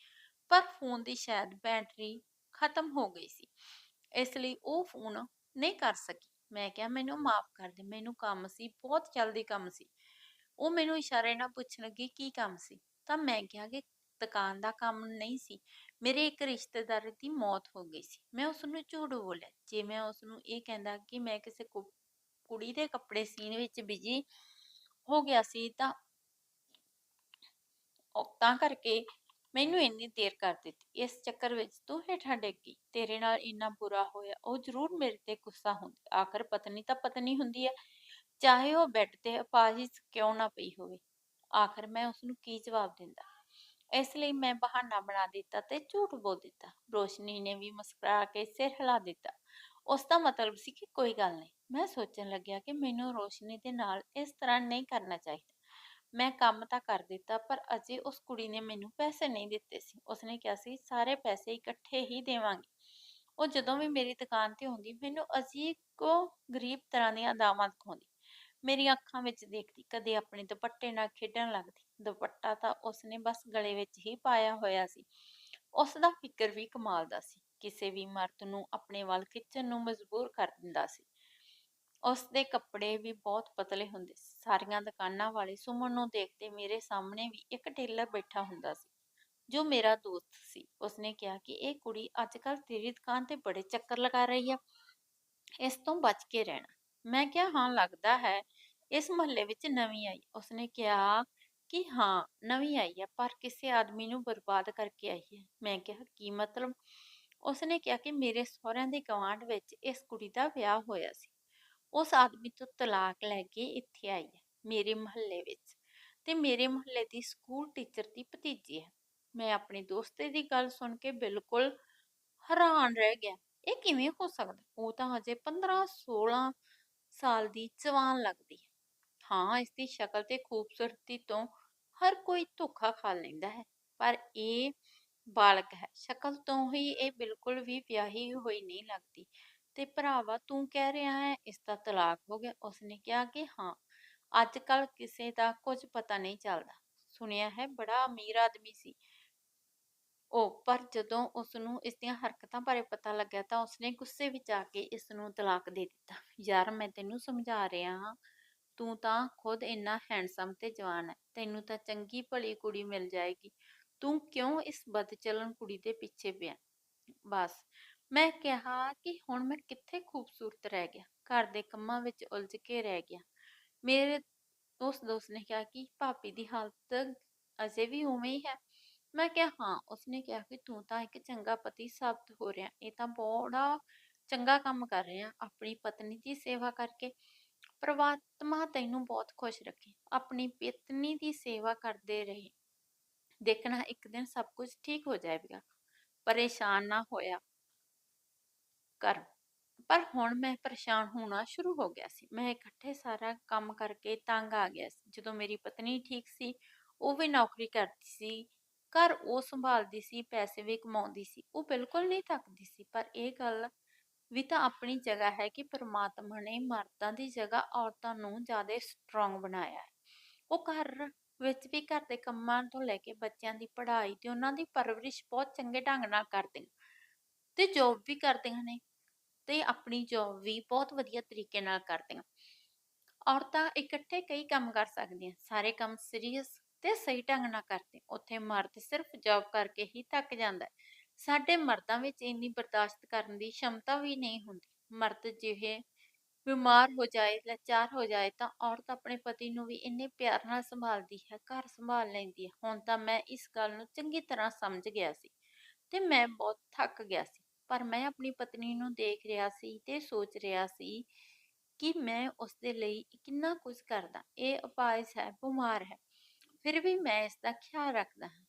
ਪਰ ਫੋਨ ਦੀ ਸ਼ਾਇਦ ਬੈਟਰੀ ਖਤਮ ਹੋ ਗਈ ਸੀ। ਇਸ ਲਈ ਉਹ ਫੋਨ ਨਹੀਂ ਕਰ ਸਕੀ। ਮੈਂ ਕਿਹਾ, ਮੈਨੂੰ ਮਾਫ ਕਰ ਦੇ। ਮੈਨੂੰ ਕੰਮ ਸੀ, ਬਹੁਤ ਜਲਦੀ ਕੰਮ ਸੀ। ਉਹ ਮੈਨੂੰ ਇਸ਼ਾਰੇ ਨਾਲ ਪੁੱਛਣ ਲੱਗੀ, ਕੀ ਕੰਮ ਸੀ? ਤਾਂ ਮੈਂ ਕਿਹਾ ਕਿ ਦੁਕਾਨ ਦਾ ਕੰਮ ਨਹੀਂ ਸੀ। ਮੇਰੇ ਇੱਕ ਰਿਸ਼ਤੇਦਾਰ ਦੀ ਮੌਤ ਹੋ ਗਈ ਸੀ। ਮੈਂ ਉਸ ਨੂੰ ਝੂਠ ਬੋਲਿਆ। ਜੇ ਮੈਂ ਉਸ ਨੂੰ ਇਹ ਕਹਿੰਦਾ ਕਿ ਮੈਂ ਕਿਸੇ ਕੁੜੀ ਦੇ ਕੱਪੜੇ ਸੀਨ ਵਿੱਚ ਬਿਜ਼ੀ ਹੋ ਗਿਆ ਸੀ ਤਾਂ ਉਹ ਕਰਕੇ ਮੈਨੂੰ ਇੰਨੀ ਦੇਰ ਕਰ ਦਿੱਤੀ। ਇਸ ਚੱਕਰ ਵਿੱਚ ਤੂੰ ਹੇਠਾਂ ਡਿੱਗ ਤੇਰੇ ਨਾਲ ਇੰਨਾ ਬੁਰਾ ਹੋਇਆ, ਉਹ ਜ਼ਰੂਰ ਮੇਰੇ ਤੇ ਗੁੱਸਾ ਹੁੰਦੀ, ਆਖਰ ਪਤਨੀ ਤਾਂ ਪਤਨੀ ਹੁੰਦੀ ਹੈ ਚਾਹੇ ਉਹ ਬੈੱਡ ਤੇ ਅਪਾਹਿਜ ਕਿਉਂ ਨਾ ਪਈ ਹੋਵੇ। ਆਖਰ ਮੈਂ ਉਸ ਨੂੰ ਕੀ ਜਵਾਬ ਦਿੰਦਾ? ਇਸ ਲਈ ਮੈਂ ਬਹਾਨਾ ਬਣਾ ਦਿੱਤਾ ਤੇ ਝੂਠ ਬੋਲ ਦਿੱਤਾ। ਰੋਸ਼ਨੀ ਨੇ ਵੀ ਮੁਸਕਰਾ ਕੇ ਸਿਰ ਹਿਲਾ ਦਿੱਤਾ। ਉਸ ਦਾ ਮਤਲਬ ਸੀ ਕਿ ਕੋਈ ਗੱਲ ਨਹੀਂ। ਮੈਂ ਸੋਚਣ ਲੱਗਿਆ ਕਿ ਮੈਨੂੰ ਰੋਸ਼ਨੀ ਦੇ ਨਾਲ ਇਸ ਤਰ੍ਹਾਂ ਨਹੀਂ ਕਰਨਾ ਚਾਹੀਦਾ। ਮੈਂ ਕੰਮ ਤਾਂ ਕਰ ਦਿੱਤਾ ਪਰ ਅਜੇ ਉਸ ਕੁੜੀ ਨੇ ਮੈਨੂੰ ਪੈਸੇ ਨਹੀਂ ਦਿੱਤੇ ਸੀ। ਉਸਨੇ ਕਿਹਾ ਸੀ, ਸਾਰੇ ਪੈਸੇ ਇਕੱਠੇ ਹੀ ਦੇਵਾਂਗੇ। ਉਹ ਜਦੋਂ ਵੀ ਮੇਰੀ ਦੁਕਾਨ ਤੇ ਆਉਂਦੀ, ਮੈਨੂੰ ਅਜੀਬ ਕੋ ਗਰੀਬ ਤਰ੍ਹਾਂ ਦੀਆਂ ਅਦਾਵਾਂ ਦਿਖਾਉਂਦੀ। ਮੇਰੀਆਂ ਅੱਖਾਂ ਵਿੱਚ ਦੇਖਦੀ, ਕਦੇ ਆਪਣੇ ਦੁਪੱਟੇ ਨਾਲ ਖੇਡਣ ਲੱਗਦੀ। ਦੁਪੱਟਾ ਤਾਂ ਉਸਨੇ ਬਸ ਗਲੇ ਵਿੱਚ ਹੀ ਪਾਇਆ ਹੋਇਆ ਸੀ। ਉਸ ਦਾ ਫਿਕਰ ਵੀ ਕਮਾਲ ਦਾ ਸੀ। ਕਿਸੇ ਵੀ ਮਰਦ ਨੂੰ ਆਪਣੇ ਵੱਲ ਖਿੱਚਣ ਨੂੰ ਮਜਬੂਰ ਕਰ ਦਿੰਦਾ ਸੀ। ਉਸ ਦੇ ਕੱਪੜੇ ਵੀ ਬਹੁਤ ਪਤਲੇ ਹੁੰਦੇ ਸੀ। ਸਾਰੀਆਂ ਦੁਕਾਨਾਂ ਵਾਲੇ ਸੁਮਨ ਨੂੰ ਦੇਖਦੇ ਮੇਰੇ ਸਾਹਮਣੇ ਵੀ ਇੱਕ ਟੇਲਰ ਬੈਠਾ ਹੁੰਦਾ ਸੀ, ਜੋ ਮੇਰਾ ਦੋਸਤ ਸੀ। ਉਸਨੇ ਕਿਹਾ ਕਿ ਇਹ ਕੁੜੀ ਅੱਜ ਕੱਲ ਤੇਰੀ ਦੁਕਾਨ ਤੇ ਬੜੇ ਚੱਕਰ ਲਗਾ ਰਹੀ ਆ। ਇਸ ਤੋਂ ਬਚ ਕੇ ਰਹਿਣਾ। ਮੈਂ ਕਿਹਾ, ਹਾਂ, ਲੱਗਦਾ ਹੈ ਇਸ ਮੁਹੱਲੇ ਵਿੱਚ ਨਵੀਂ ਆਈ। ਉਸਨੇ ਕਿਹਾ ਕਿ ਹਾਂ, ਨਵੀਂ ਆਈ ਹੈ, ਪਰ ਕਿਸੇ ਆਦਮੀ ਨੂੰ ਬਰਬਾਦ ਕਰਕੇ ਆਈ ਹੈ। ਮੈਂ ਕਿਹਾ, ਕੀ ਮਤਲਬ? ਉਸਨੇ ਕਿਹਾ ਕਿ ਮੇਰੇ ਸਹੁਰਿਆਂ ਦੇ ਗਵਾਂਢ ਵਿੱਚ ਇਸ ਕੁੜੀ ਦਾ ਵਿਆਹ ਹੋਇਆ ਸੀ। ਉਸ ਆਦਮੀ ਤੋਂ ਤਲਾਕ ਲੈ ਕੇ ਇੱਥੇ ਆਈ ਹੈ, ਮੇਰੇ ਮੁਹੱਲੇ ਵਿੱਚ। ਤੇ ਮੇਰੇ ਮੁਹੱਲੇ ਦੀ ਸਕੂਲ ਟੀਚਰ ਦੀ ਭਤੀਜੀ ਹੈ। ਮੈਂ ਆਪਣੇ ਦੋਸਤੇ ਦੀ ਗੱਲ ਸੁਣ ਕੇ ਬਿਲਕੁਲ ਹੈਰਾਨ ਰਹਿ ਗਿਆ। ਇਹ ਕਿਵੇਂ ਹੋ ਸਕਦਾ? ਉਹ ਤਾਂ ਹਜੇ 15 16 ਸਾਲ ਦੀ ਜਵਾਨ ਲੱਗਦੀ ਹੈ। ਹਾਂ ਇਸ ਦੀ ਸ਼ਕਲ ਤੇ ਖੂਬਸੂਰਤੀ ਤੋਂ ਹਰ ਕੋਈ ਧੋਖਾ ਖਾ ਲੈਂਦਾ ਹੈ। ਪਰ ਇਹ ਬਾਲਕ ਹੈ। ਸ਼ਕਲ ਤੋਂ ਹੀ ਇਹ ਬਿਲਕੁਲ ਵੀ ਵਿਆਹੀ ਹੋਈ ਨਹੀਂ ਲੱਗਦੀ। ਤੇ ਭਰਾਵਾ, ਤੂੰ ਕਹਿ ਰਿਹਾ ਹੈ ਇਸ ਦਾ ਤਲਾਕ ਹੋ ਗਿਆ? ਉਸਨੇ ਕਿਹਾ ਕਿ ਹਾਂ ਅੱਜ ਕੱਲ ਕਿਸੇ ਦਾ ਕੁਝ ਪਤਾ ਨਹੀਂ ਚੱਲਦਾ। ਸੁਣਿਆ ਹੈ, ਬੜਾ ਅਮੀਰ ਆਦਮੀ ਸੀ। ਉਹ, ਪਰ ਜਦੋਂ ਉਸ ਨੂੰ ਇਸ ਦੀਆਂ ਹਰਕਤਾਂ ਬਾਰੇ ਪਤਾ ਲੱਗਿਆ ਤਾਂ ਉਸਨੇ ਗੁੱਸੇ ਵਿੱਚ ਆ ਕੇ ਇਸ ਨੂੰ ਤਲਾਕ ਦੇ ਦਿੱਤਾ। ਯਾਰ, ਮੈਂ ਤੈਨੂੰ ਸਮਝਾ ਰਿਹਾ ਹਾਂ ਤੂੰ ਤਾਂ ਖੁਦ ਇੰਨਾ ਹੈਂਡਸਮ ਤੇ ਜਵਾਨ ਹੈ ਤੈਨੂੰ ਤਾਂ ਚੰਗੀ ਭਲੀ ਕੁੜੀ ਮਿਲ ਜਾਏਗੀ। ਤੂੰ ਕਿਉਂ ਇਸ ਬਦਚਲਨ ਕੁੜੀ ਦੇ ਪਿੱਛੇ ਪਿਆ? ਬਸ, ਮੈਂ ਕਿਹਾ ਕਿ ਹੁਣ ਮੈਂ ਕਿੱਥੇ ਖੂਬਸੂਰਤ ਰਹਿ ਗਿਆ, ਘਰ ਦੇ ਕੰਮਾਂ ਵਿੱਚ ਉਲਝ ਕੇ ਰਹਿ ਗਿਆ। ਮੇਰੇ ਉਸ ਦੋਸਤ ਨੇ ਕਿਹਾ ਕਿ ਭਾਬੀ ਦੀ ਹਾਲਤ ਅਜੇ ਵੀ ਉਵੇਂ ਹੀ ਹੈ। ਮੈਂ ਕਿਹਾ, ਹਾਂ, ਉਸਨੇ ਕਿਹਾ ਕਿ ਤੂੰ ਤਾਂ ਇੱਕ ਚੰਗਾ ਪਤੀ ਸਾਬਤ ਹੋ ਰਿਹਾ, ਇਹ ਤਾਂ ਬੜਾ ਚੰਗਾ ਕੰਮ ਕਰ ਰਿਹਾ, ਆਪਣੀ ਪਤਨੀ ਦੀ ਸੇਵਾ ਕਰਕੇ। ਪ੍ਰਮਾਤਮਾ ਤੈਨੂੰ ਬਹੁਤ ਖੁਸ਼ ਰੱਖੇ, ਆਪਣੀ ਪਤਨੀ ਦੀ ਸੇਵਾ ਕਰਦੇ ਰਹੇ। ਦੇਖਣਾ ਇੱਕ ਦਿਨ ਸਭ ਕੁਝ ਠੀਕ ਹੋ ਜਾਏਗਾ ਪਰੇਸ਼ਾਨ ਨਾ ਹੋਇਆ ਕਰ। ਪਰ ਹੁਣ ਮੈਂ ਪਰੇਸ਼ਾਨ ਹੋਣਾ ਸ਼ੁਰੂ ਹੋ ਗਿਆ ਸੀ। ਮੈਂ ਇਕੱਠੇ ਸਾਰਾ ਕੰਮ ਕਰਕੇ ਤੰਗ ਆ ਗਿਆ ਸੀ। ਜਦੋਂ ਮੇਰੀ ਪਤਨੀ ਠੀਕ ਸੀ, ਉਹ ਵੀ ਨੌਕਰੀ ਕਰਦੀ ਸੀ, ਘਰ ਉਹ ਸੰਭਾਲਦੀ ਸੀ, ਪੈਸੇ ਵੀ ਕਮਾਉਂਦੀ ਸੀ। ਉਹ ਬਿਲਕੁਲ ਨਹੀਂ ਥੱਕਦੀ ਸੀ। ਪਰ ਇਹ ਗੱਲ ਵੀ ਤਾਂ ਆਪਣੀ ਜਗ੍ਹਾ ਹੈ ਕਿ ਪ੍ਰਮਾਤਮਾ ਨੇ ਮਰਦਾਂ ਦੀ ਜਗ੍ਹਾ ਔਰਤਾਂ ਨੂੰ ਜ਼ਿਆਦਾ ਸਟਰੋਂਗ ਬਣਾਇਆ ਹੈ। ਉਹ ਘਰ ਵਿੱਚ ਵੀ ਘਰ ਦੇ ਕੰਮਾਂ ਤੋਂ ਲੈ ਕੇ ਬੱਚਿਆਂ ਦੀ ਪੜ੍ਹਾਈ ਤੇ ਉਹਨਾਂ ਦੀ ਪਰਵਰਿਸ਼ ਬਹੁਤ ਚੰਗੇ ਢੰਗ ਨਾਲ ਕਰਦੀਆਂ ਤੇ ਜੋਬ ਵੀ ਕਰਦੀਆਂ ਨੇ ਤੇ ਆਪਣੀ ਜੋਬ ਵੀ ਬਹੁਤ ਵਧੀਆ ਤਰੀਕੇ ਨਾਲ ਕਰਦੀਆਂ। ਔਰਤਾਂ ਇਕੱਠੇ ਕਈ ਕੰਮ ਕਰ ਸਕਦੀਆਂ, ਸਾਰੇ ਕੰਮ ਸੀਰੀਅਸ ਤੇ ਸਹੀ ਢੰਗ ਨਾਲ ਕਰਦੇ, ਉੱਥੇ ਮਰਦ ਸਿਰਫ ਜੌਬ ਕਰਕੇ ਹੀ ਥੱਕ ਜਾਂਦਾ ਹੈ। ਸਾਡੇ ਮਰਦਾਂ ਵਿੱਚ ਇੰਨੀ ਬਰਦਾਸ਼ਤ ਕਰਨ ਦੀ ਸ਼ਮਤਾ ਵੀ ਨਹੀਂ ਹੁੰਦੀ। ਮਰਦ ਜਿਹੇ ਬਿਮਾਰ ਹੋ ਜਾਏ, ਲਾਚਾਰ ਹੋ ਜਾਏ ਤਾਂ ਔਰਤ ਆਪਣੇ ਪਤੀ ਨੂੰ ਵੀ ਇੰਨੇ ਪਿਆਰ ਨਾਲ ਸੰਭਾਲਦੀ ਹੈ, ਘਰ ਸੰਭਾਲ ਲੈਂਦੀ ਹੈ। ਹੁਣ ਤਾਂ ਮੈਂ ਇਸ ਗੱਲ ਨੂੰ ਚੰਗੀ ਤਰ੍ਹਾਂ ਸਮਝ ਗਿਆ ਸੀ ਤੇ ਮੈਂ ਬਹੁਤ ਥੱਕ ਗਿਆ ਸੀ। ਪਰ ਮੈਂ ਆਪਣੀ ਪਤਨੀ ਨੂੰ ਦੇਖ ਰਿਹਾ ਸੀ ਤੇ ਸੋਚ ਰਿਹਾ ਸੀ ਕਿ ਮੈਂ ਉਸ ਦੇ ਲਈ ਕਿੰਨਾ ਕੁਝ ਕਰਦਾ। ਇਹ ਅਪਾਹਿਜ ਹੈ, ਬਿਮਾਰ ਹੈ। ਫਿਰ ਵੀ ਮੈਂ ਇਸ ਦਾ ਖਿਆਲ ਰੱਖਦਾ ਹਾਂ।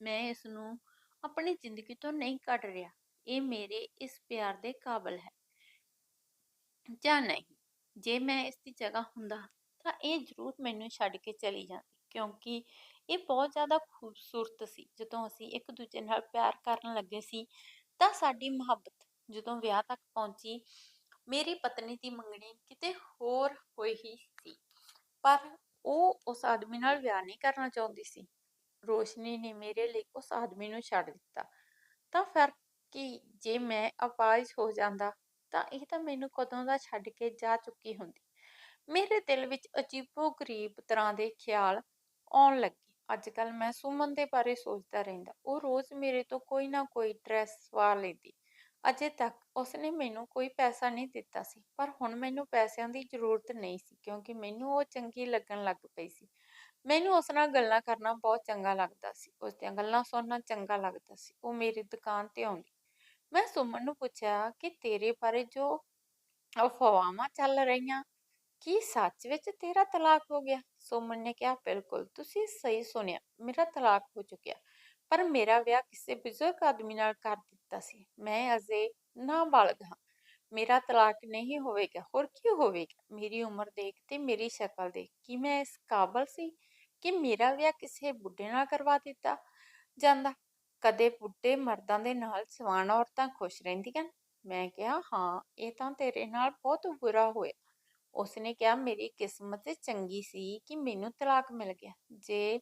ਮੈਂ ਇਸ ਨੂੰ ਆਪਣੀ ਜ਼ਿੰਦਗੀ ਤੋਂ ਨਹੀਂ ਕੱਢ ਰਿਹਾ। ਇਹ ਮੇਰੇ ਇਸ ਪਿਆਰ ਦੇ ਕਾਬਲ ਹੈ। ਜਾਂ ਨਹੀਂ, ਜੇ ਮੈਂ ਇਸ ਦੀ ਜਗ੍ਹਾ ਹੁੰਦਾ ਤਾਂ ਇਹ ਜ਼ਰੂਰ ਮੈਨੂੰ ਛੱਡ ਕੇ ਚਲੀ ਜਾਂਦੀ, ਕਿਉਂਕਿ ਇਹ ਬਹੁਤ ਜ਼ਿਆਦਾ ਖੂਬਸੂਰਤ ਸੀ। ਜਦੋਂ ਅਸੀਂ ਇੱਕ ਦੂਜੇ ਨਾਲ ਪਿਆਰ ਕਰਨ ਲੱਗੇ ਸੀ ਤਾਂ ਸਾਡੀ ਮੁਹੱਬਤ ਜਦੋਂ ਵਿਆਹ ਤੱਕ ਪਹੁੰਚੀ, ਮੇਰੀ ਪਤਨੀ ਦੀ ਮੰਗਣੀ ਕਿਤੇ ਹੋਰ ਹੋਈ ਹੀ ਸੀ। ਪਰ ਉਹ ਉਸ ਆਦਮੀ ਨਾਲ ਵਿਆਹ ਨਹੀਂ ਕਰਨਾ ਚਾਹੁੰਦੀ ਸੀ। ਰੋਸ਼ਨੀ ਨੇ ਮੇਰੇ ਲਈ ਉਸ ਆਦਮੀ ਨੂੰ ਛੱਡ ਦਿੱਤਾ। ਤਾਂ ਫਿਰ ਕੀ ਜੇ ਮੈਂ ਅਪਾਹਿਜ ਹੋ ਜਾਂਦਾ, ਤਾਂ ਇਹ ਤਾਂ ਮੈਨੂੰ ਕਦੋਂ ਦਾ ਛੱਡ ਕੇ ਜਾ ਚੁੱਕੀ ਹੁੰਦੀ। ਮੇਰੇ ਦਿਲ ਵਿੱਚ ਅਜੀਬੋ-ਗਰੀਬ ਤਰ੍ਹਾਂ ਦੇ ਖਿਆਲ ਆਉਣ ਲੱਗੇ। ਅੱਜ ਕੱਲ ਮੈਂ ਸੁਮਨ ਦੇ ਬਾਰੇ ਸੋਚਦਾ ਰਹਿੰਦਾ। ਉਹ ਰੋਜ਼ ਮੇਰੇ ਤੋਂ ਕੋਈ ਨਾ ਕੋਈ ਡਰੈਸ ਸਵਾ ਲੈਂਦੀ। ਅਜੇ ਤੱਕ ਉਸਨੇ ਮੈਨੂੰ ਕੋਈ ਪੈਸਾ ਨਹੀਂ ਦਿੱਤਾ ਸੀ। ਪਰ ਹੁਣ ਮੈਨੂੰ ਪੈਸਿਆਂ ਦੀ ਜ਼ਰੂਰਤ ਨਹੀਂ ਸੀ, ਕਿਉਂਕਿ ਮੈਨੂੰ ਉਹ ਚੰਗੀ ਲੱਗਣ ਲੱਗ ਪਈ ਸੀ। ਮੈਨੂੰ ਉਸ ਨਾਲ ਗੱਲਾਂ ਕਰਨਾ ਬਹੁਤ ਚੰਗਾ ਲੱਗਦਾ ਸੀ ਉਸ ਦੀਆਂ ਗੱਲਾਂ ਸੁਣਨਾ ਚੰਗਾ ਲੱਗਦਾ ਸੀ, ਉਹ ਮੇਰੀ ਦੁਕਾਨ ਤੇ ਆਉਂਦੀ। ਮੈਂ ਸੁਮਨ ਨੂੰ ਪੁੱਛਿਆ ਕਿ ਤੇਰੇ ਬਾਰੇ ਜੋ ਅਫਵਾਹਾਂ ਚੱਲ ਰਹੀਆਂ, ਕੀ ਸੱਚ ਵਿੱਚ ਤੇਰਾ ਤਲਾਕ ਹੋ ਗਿਆ? ਸੁਮਨ ਨੇ ਕਿਹਾ, ਬਿਲਕੁਲ, ਤੁਸੀਂ ਸਹੀ ਸੁਣਿਆ, ਮੇਰਾ ਤਲਾਕ ਹੋ ਚੁੱਕਿਆ, ਪਰ ਮੇਰਾ ਵਿਆਹ ਕਿਸੇ ਬਜ਼ੁਰਗ ਆਦਮੀ ਨਾਲ ਕਰ ਦਿੱਤਾ ਸੀ, ਮੈਂ ਅਜੇ ਨਾ ਬਾਲਗ ਹਾਂ, ਮੇਰਾ ਤਲਾਕ ਨਹੀਂ ਹੋਵੇਗਾ, ਹੋਰ ਕੀ ਹੋਵੇਗਾ? ਮੇਰੀ ਉਮਰ ਦੇਖ ਤੇ ਮੇਰੀ ਸ਼ਕਲ ਦੇਖ, ਕੀ ਮੈਂ ਇਸ ਕਾਬਲ ਸੀ? ਕਿ ਮੇਰਾ ਵਿਆਹ ਕਿਸੇ ਬੁੱਢੇ ਨਾਲ ਕਰਵਾ ਦਿੱਤਾ ਜਾਂਦਾ। ਕਦੇ ਬੁੱਢੇ ਮਰਦਾਂ ਦੇ ਨਾਲ ਸਵਾਨ ਔਰਤਾਂ ਖੁਸ਼ ਰਹਿੰਦੀਆਂ ਮੈਂ ਕਿਹਾ, ਹਾਂ, ਇਹ ਤਾਂ ਤੇਰੇ ਨਾਲ ਬਹੁਤ ਬੁਰਾ ਹੋਇਆ। ਉਸਨੇ ਕਿਹਾ, ਮੇਰੀ ਕਿਸਮਤ ਚੰਗੀ ਸੀ ਕਿ ਮੈਨੂੰ ਤਲਾਕ ਮਿਲ ਗਿਆ। ਜੇ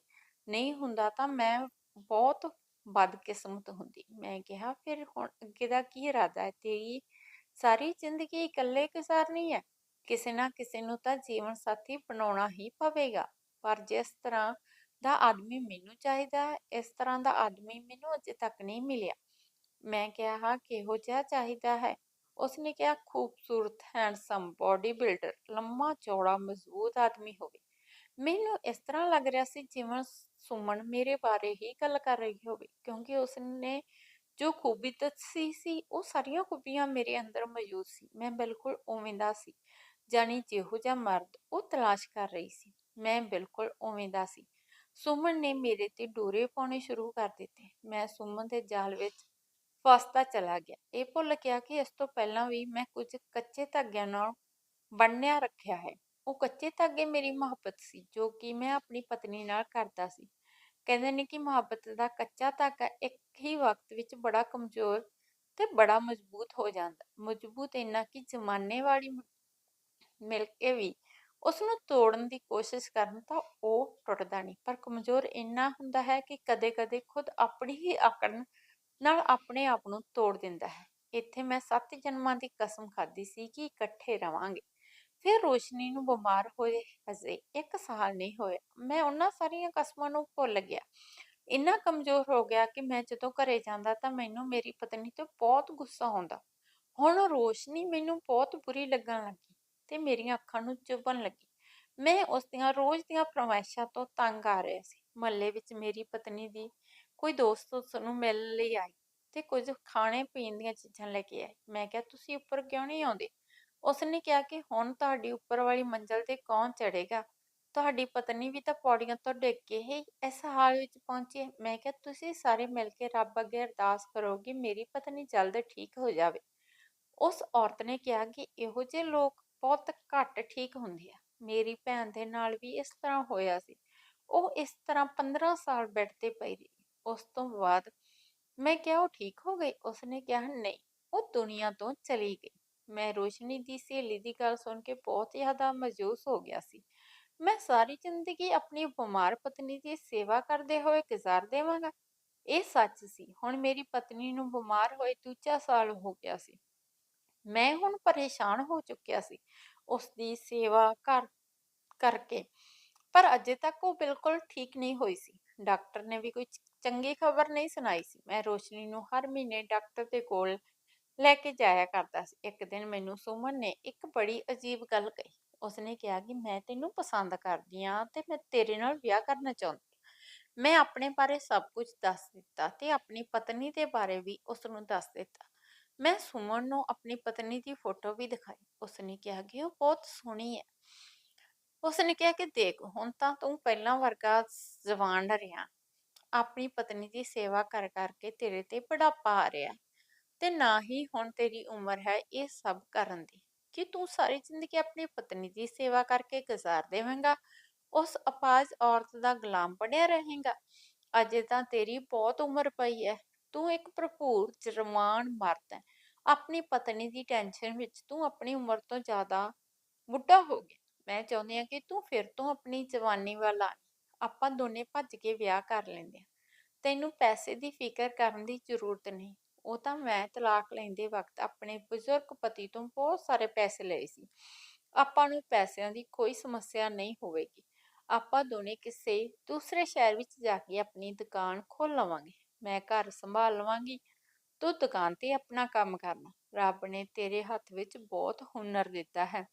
ਨਹੀਂ ਹੁੰਦਾ ਤਾਂ ਮੈਂ ਬਹੁਤ ਬਦਕਿਸਮਤ ਹੁੰਦੀ। ਮੈਂ ਕਿਹਾ, ਫਿਰ ਹੁਣ ਅੱਗੇ ਦਾ ਕੀ ਇਰਾਦਾ ਹੈ? ਤੇਰੀ ਸਾਰੀ ਜ਼ਿੰਦਗੀ ਇਕੱਲੇ ਗੁਜ਼ਾਰਨੀ ਹੈ। ਕਿਸੇ ਨਾ ਕਿਸੇ ਨੂੰ ਤਾਂ ਜੀਵਨ ਸਾਥੀ ਬਣਾਉਣਾ ਹੀ ਪਵੇਗਾ। ਪਰ ਜਿਸ ਤਰ੍ਹਾਂ ਦਾ ਆਦਮੀ ਮੈਨੂੰ ਚਾਹੀਦਾ ਹੈ, ਇਸ ਤਰ੍ਹਾਂ ਦਾ ਆਦਮੀ ਮੈਨੂੰ ਅਜੇ ਤੱਕ ਨਹੀਂ ਮਿਲਿਆ। ਮੈਂ ਕਿਹਾ ਕਿਹੋ ਜਿਹਾ ਚਾਹੀਦਾ ਹੈ? ਉਸਨੇ ਕਿਹਾ, ਖੂਬਸੂਰਤ ਹੈਂਡਸਮ ਬਾਡੀ ਬਿਲਡਰ ਲੰਮਾ ਚੌੜਾ, ਮਜ਼ਬੂਤ ਆਦਮੀ ਹੋਵੇ। ਮੈਨੂੰ ਇਸ ਤਰ੍ਹਾਂ ਲੱਗ ਰਿਹਾ ਸੀ ਜਿਵੇਂ ਸੁਮਨ ਮੇਰੇ ਬਾਰੇ ਹੀ ਗੱਲ ਕਰ ਰਹੀ ਹੋਵੇ, ਕਿਉਂਕਿ ਉਸਨੇ ਜੋ ਖੂਬੀ ਦੱਸੀ ਸੀ, ਉਹ ਸਾਰੀਆਂ ਖੂਬੀਆਂ ਮੇਰੇ ਅੰਦਰ ਮੌਜੂਦ ਸੀ। ਮੈਂ ਬਿਲਕੁਲ ਉਵੇਂ ਦਾ ਸੀ ਜਾਨੀ ਜਿਹੋ ਜਿਹਾ ਮਰਦ ਉਹ ਤਲਾਸ਼ ਕਰ ਰਹੀ ਸੀ। ਮੈਂ ਬਿਲਕੁਲ ਉਵੇਂ ਦਾ ਸੀ। ਸੁਮਨ ਨੇ ਮੇਰੇ ਤੇ ਡੋਰੇ ਪਾਉਣੇ ਸ਼ੁਰੂ ਕਰ ਦਿੱਤੇ। ਮੈਂ ਸੁਮਨ ਦੇ ਜਾਲ ਵਿੱਚ ਫਸਦਾ ਚਲਾ ਗਿਆ। ਇਹ ਭੁੱਲ ਗਿਆ ਕਿ ਇਸ ਤੋਂ ਪਹਿਲਾਂ ਵੀ ਮੈਂ ਕੁਝ ਕੱਚੇ ਧਾਗਿਆਂ ਨਾਲ ਬੰਨਿਆ ਰੱਖਿਆ ਹੈ। ਉਹ ਕੱਚੇ ਧਾਗੇ ਮੇਰੀ ਮੁਹੱਬਤ ਸੀ, ਜੋ ਕਿ ਮੈਂ ਆਪਣੀ ਪਤਨੀ ਨਾਲ ਕਰਦਾ ਸੀ। ਕਹਿੰਦੇ ਨੇ ਕਿ ਮੁਹੱਬਤ ਦਾ ਕੱਚਾ ਧਾਗਾ ਇੱਕ ਹੀ ਵਕਤ ਵਿੱਚ ਬੜਾ ਕਮਜ਼ੋਰ ਤੇ ਬੜਾ ਮਜ਼ਬੂਤ ਹੋ ਜਾਂਦਾ। ਮਜ਼ਬੂਤ ਇੰਨਾ ਕਿ ਜ਼ਮਾਨੇ ਵਾਲੀ ਮਿਲ ਕੇ ਵੀ ਉਸ ਨੂੰ ਤੋੜਨ ਦੀ ਕੋਸ਼ਿਸ਼ ਕਰਨ ਤਾਂ ਉਹ ਟੁੱਟਦਾ ਨਹੀਂ। ਪਰ ਕਮਜ਼ੋਰ ਇੰਨਾ ਹੁੰਦਾ ਹੈ ਕਿ ਕਦੇ-ਕਦੇ ਖੁਦ ਆਪਣੀ ਹੀ ਆਕੜਨ ਨਾਲ ਆਪਣੇ ਆਪ ਨੂੰ ਤੋੜ ਦਿੰਦਾ ਹੈ। ਇੱਥੇ ਮੈਂ ਸੱਤ ਜਨਮਾਂ ਦੀ ਕਸਮ ਖਾਧੀ ਸੀ ਕਿ ਇਕੱਠੇ ਰਵਾਂਗੇ। ਫਿਰ ਰੋਸ਼ਨੀ ਨੂੰ ਬਿਮਾਰ ਹੋਏ ਹਜੇ ਇੱਕ ਸਾਲ ਨਹੀਂ ਹੋਇਆ। ਮੈਂ ਉਹਨਾਂ ਸਾਰੀਆਂ ਕਸਮਾਂ ਨੂੰ ਭੁੱਲ ਗਿਆ। ਇੰਨਾ ਕਮਜ਼ੋਰ ਹੋ ਗਿਆ ਕਿ ਮੈਂ ਜਦੋਂ ਘਰੇ ਜਾਂਦਾ ਤਾਂ ਮੈਨੂੰ ਮੇਰੀ ਪਤਨੀ ਤੇ ਬਹੁਤ ਗੁੱਸਾ ਆਉਂਦਾ। ਹੁਣ ਰੋਸ਼ਨੀ ਮੈਨੂੰ ਬਹੁਤ ਬੁਰੀ ਲੱਗਣ ਲੱਗੀ। ਤੇ ਮੇਰੀਆਂ ਅੱਖਾਂ ਨੂੰ ਚੁਭਣ ਲੱਗੀ। ਮੈਂ ਉਸ ਦੀਆਂ ਰੋਜ਼ ਦੀਆਂ ਫਰਮਾਇਸ਼ਾਂ ਤੋਂ ਤੰਗ ਆ ਰਿਹਾ ਸੀ। ਮਹੱਲੇ ਵਿੱਚ ਮੇਰੀ ਪਤਨੀ ਦੀ ਕੋਈ ਦੋਸਤ ਉਸ ਨੂੰ ਮਿਲਣ ਲਈ ਆਈ ਤੇ ਕੁਝ ਖਾਣੇ ਪੀਣ ਦੀਆਂ ਚੀਜ਼ਾਂ ਲੈ ਕੇ ਆਏ ਮੈਂ ਕਿਹਾ, ਤੁਸੀਂ ਉੱਪਰ ਕਿਉਂ ਨਹੀਂ ਆਉਂਦੇ? ਉਸਨੇ ਕਿਹਾ ਕਿ, ਹੁਣ ਤੁਹਾਡੀ ਉੱਪਰ ਵਾਲੀ ਮੰਜ਼ਲ ਤੇ ਕੌਣ ਚੜੇਗਾ ਤੁਹਾਡੀ ਪਤਨੀ ਵੀ ਤਾਂ ਪੌੜੀਆਂ ਤੋਂ ਡਿੱਗ ਕੇ ਹੀ ਇਸ ਹਾਲ ਵਿੱਚ ਪਹੁੰਚੀ ਮੈਂ ਕਿਹਾ, ਤੁਸੀਂ ਸਾਰੇ ਮਿਲ ਕੇ ਰੱਬ ਅੱਗੇ ਅਰਦਾਸ ਕਰੋ ਕਿ ਮੇਰੀ ਪਤਨੀ ਜਲਦ ਠੀਕ ਹੋ ਜਾਵੇ। ਉਸ ਔਰਤ ਨੇ ਕਿਹਾ ਕਿ, ਇਹੋ ਜਿਹੇ ਲੋਕ ਬਹੁਤ ਘੱਟ ਠੀਕ ਹੁੰਦੀ ਆ ਮੇਰੀ ਭੈਣ ਦੇ ਨਾਲ ਵੀ ਇਸ ਤਰ੍ਹਾਂ ਹੋਇਆ ਸੀ। ਉਹ ਇਸ ਤਰ੍ਹਾਂ 15 ਸਾਲ ਬੈੱਡ ਤੇ ਪਈ ਰਹੀ। ਉਸ ਤੋਂ ਬਾਅਦ ਮੈਂ ਕਿਹਾ, ਉਹ ਠੀਕ ਹੋ ਗਈ? ਉਸਨੇ ਕਿਹਾ, ਨਹੀਂ, ਉਹ ਦੁਨੀਆ ਤੋਂ ਚਲੀ ਗਈ। ਮੈਂ ਰੋਸ਼ਨੀ ਦੀ ਸਹੇਲੀ ਦੀ ਗੱਲ ਸੁਣ ਕੇ ਬਹੁਤ ਜ਼ਿਆਦਾ ਮਜੂਸ ਹੋ ਗਿਆ ਸੀ। ਮੈਂ ਸਾਰੀ ਜ਼ਿੰਦਗੀ ਆਪਣੀ ਬਿਮਾਰ ਪਤਨੀ ਦੀ ਸੇਵਾ ਕਰਦੇ ਹੋਏ ਗੁਜ਼ਾਰ ਦੇਵਾਂਗਾ। ਇਹ ਸੱਚ ਸੀ। ਹੁਣ ਮੇਰੀ ਪਤਨੀ ਨੂੰ ਬਿਮਾਰ ਹੋਏ ਦੂਜਾ ਸਾਲ ਹੋ ਗਿਆ ਸੀ। ਮੈਂ ਹੁਣ ਪਰੇਸ਼ਾਨ ਹੋ ਚੁੱਕਿਆ ਸੀ ਉਸ ਦੀ ਸੇਵਾ ਕਰ, ਕਰਕੇ, ਪਰ ਅਜੇ ਤੱਕ ਉਹ ਬਿਲਕੁਲ ਠੀਕ ਨਹੀਂ ਹੋਈ ਸੀ। ਡਾਕਟਰ ਨੇ ਵੀ ਕੋਈ ਚੰਗੀ ਖਬਰ ਨਹੀਂ ਸੁਣਾਈ ਸੀ। ਮੈਂ ਰੋਸ਼ਨੀ ਨੂੰ ਹਰ ਮਹੀਨੇ ਡਾਕਟਰ ਦੇ ਕੋਲ ਲੈ ਕੇ ਜਾਇਆ ਕਰਦਾ ਸੀ। ਇੱਕ ਦਿਨ ਮੈਨੂੰ ਸੁਮਨ ਨੇ ਇੱਕ ਬੜੀ ਅਜੀਬ ਗੱਲ ਕਹੀ। ਉਸਨੇ ਕਿਹਾ ਕਿ ਮੈਂ ਤੈਨੂੰ ਪਸੰਦ ਕਰਦੀ ਹਾਂ ਤੇ ਮੈਂ ਤੇਰੇ ਨਾਲ ਵਿਆਹ ਕਰਨਾ ਚਾਹੁੰਦੀ ਮੈਂ ਆਪਣੇ ਬਾਰੇ ਸਭ ਕੁਝ ਦੱਸ ਦਿੱਤਾ ਤੇ ਆਪਣੀ ਪਤਨੀ ਦੇ ਬਾਰੇ ਵੀ ਉਸ ਨੂੰ ਦੱਸ ਦਿੱਤਾ। ਮੈਂ ਸੁਮਨ ਨੂੰ ਆਪਣੀ ਪਤਨੀ ਦੀ ਫੋਟੋ ਵੀ ਦਿਖਾਈ। ਉਸਨੇ ਕਿਹਾ ਕਿ ਉਹ ਬਹੁਤ ਸੋਹਣੀ ਹੈ। ਉਸਨੇ ਕਿਹਾ ਕਿ ਦੇਖ, ਹੁਣ ਤਾਂ ਤੂੰ ਪਹਿਲਾਂ ਵਰਗਾ ਜਵਾਨ ਰਿਹਾ। ਆਪਣੀ ਪਤਨੀ ਦੀ ਸੇਵਾ ਕਰ ਕਰਕੇ ਤੇਰੇ ਤੇ ਬੁਢਾਪਾ ਆ ਰਿਹਾ। ਤੇ ਨਾ ਹੀ ਹੁਣ ਤੇਰੀ ਉਮਰ ਹੈ ਇਹ ਸਭ ਕਰਨ ਦੀ। ਕਿ ਤੂੰ ਸਾਰੀ ਜ਼ਿੰਦਗੀ ਆਪਣੀ ਪਤਨੀ ਦੀ ਸੇਵਾ ਕਰਕੇ ਗੁਜ਼ਾਰ ਦੇਵੇਂਗਾ? ਉਸ ਅਪਾਜ਼ ਔਰਤ ਦਾ ਗੁਲਾਮ ਬਣਿਆ ਰਹੇਗਾ? ਅਜੇ ਤਾਂ ਤੇਰੀ ਬਹੁਤ ਉਮਰ ਪਈ ਹੈ। ਤੂੰ ਇੱਕ ਭਰਪੂਰ ਜਵਾਨ ਮਰਦ ਹੈ। ਆਪਣੀ ਪਤਨੀ ਦੀ ਟੈਨਸ਼ਨ ਵਿੱਚ ਤੂੰ ਆਪਣੀ ਉਮਰ ਤੋਂ ਜ਼ਿਆਦਾ ਬੁੱਢਾ ਹੋ ਗਿਆ। ਮੈਂ ਚਾਹੁੰਦੀ ਹਾਂ ਕਿ ਤੂੰ ਫਿਰ ਤੋਂ ਆਪਣੀ ਜਵਾਨੀ ਵੱਲ ਆ ਆਪਾਂ ਦੋਨੇ ਭੱਜ ਕੇ ਵਿਆਹ ਕਰ ਲੈਂਦੇ ਹਾਂ। ਤੈਨੂੰ ਪੈਸੇ ਦੀ ਫਿਕਰ ਕਰਨ ਦੀ ਜ਼ਰੂਰਤ ਨਹੀਂ। ਉਹ ਤਾਂ ਮੈਂ ਤਲਾਕ ਲੈਂਦੇ ਵਕਤ ਆਪਣੇ ਬਜ਼ੁਰਗ ਪਤੀ ਤੋਂ ਬਹੁਤ ਸਾਰੇ ਪੈਸੇ ਲਏ ਸੀ। ਆਪਾਂ ਨੂੰ ਪੈਸਿਆਂ ਦੀ ਕੋਈ ਸਮੱਸਿਆ ਨਹੀਂ ਹੋਵੇਗੀ। ਆਪਾਂ ਦੋਨੇ ਕਿਸੇ ਦੂਸਰੇ ਸ਼ਹਿਰ ਵਿੱਚ ਜਾ ਕੇ ਆਪਣੀ ਦੁਕਾਨ ਖੋਲ ਲਵਾਂਗੇ। ਮੈਂ ਘਰ ਸੰਭਾਲ ਲਵਾਂਗੀ। ਤੂੰ ਦੁਕਾਨ ਤੇ ਆਪਣਾ ਕੰਮ ਕਰਨਾ ਰੱਬ ਨੇ ਤੇਰੇ ਹੱਥ ਵਿੱਚ ਬਹੁਤ ਹੁਨਰ ਦਿੱਤਾ ਹੈ।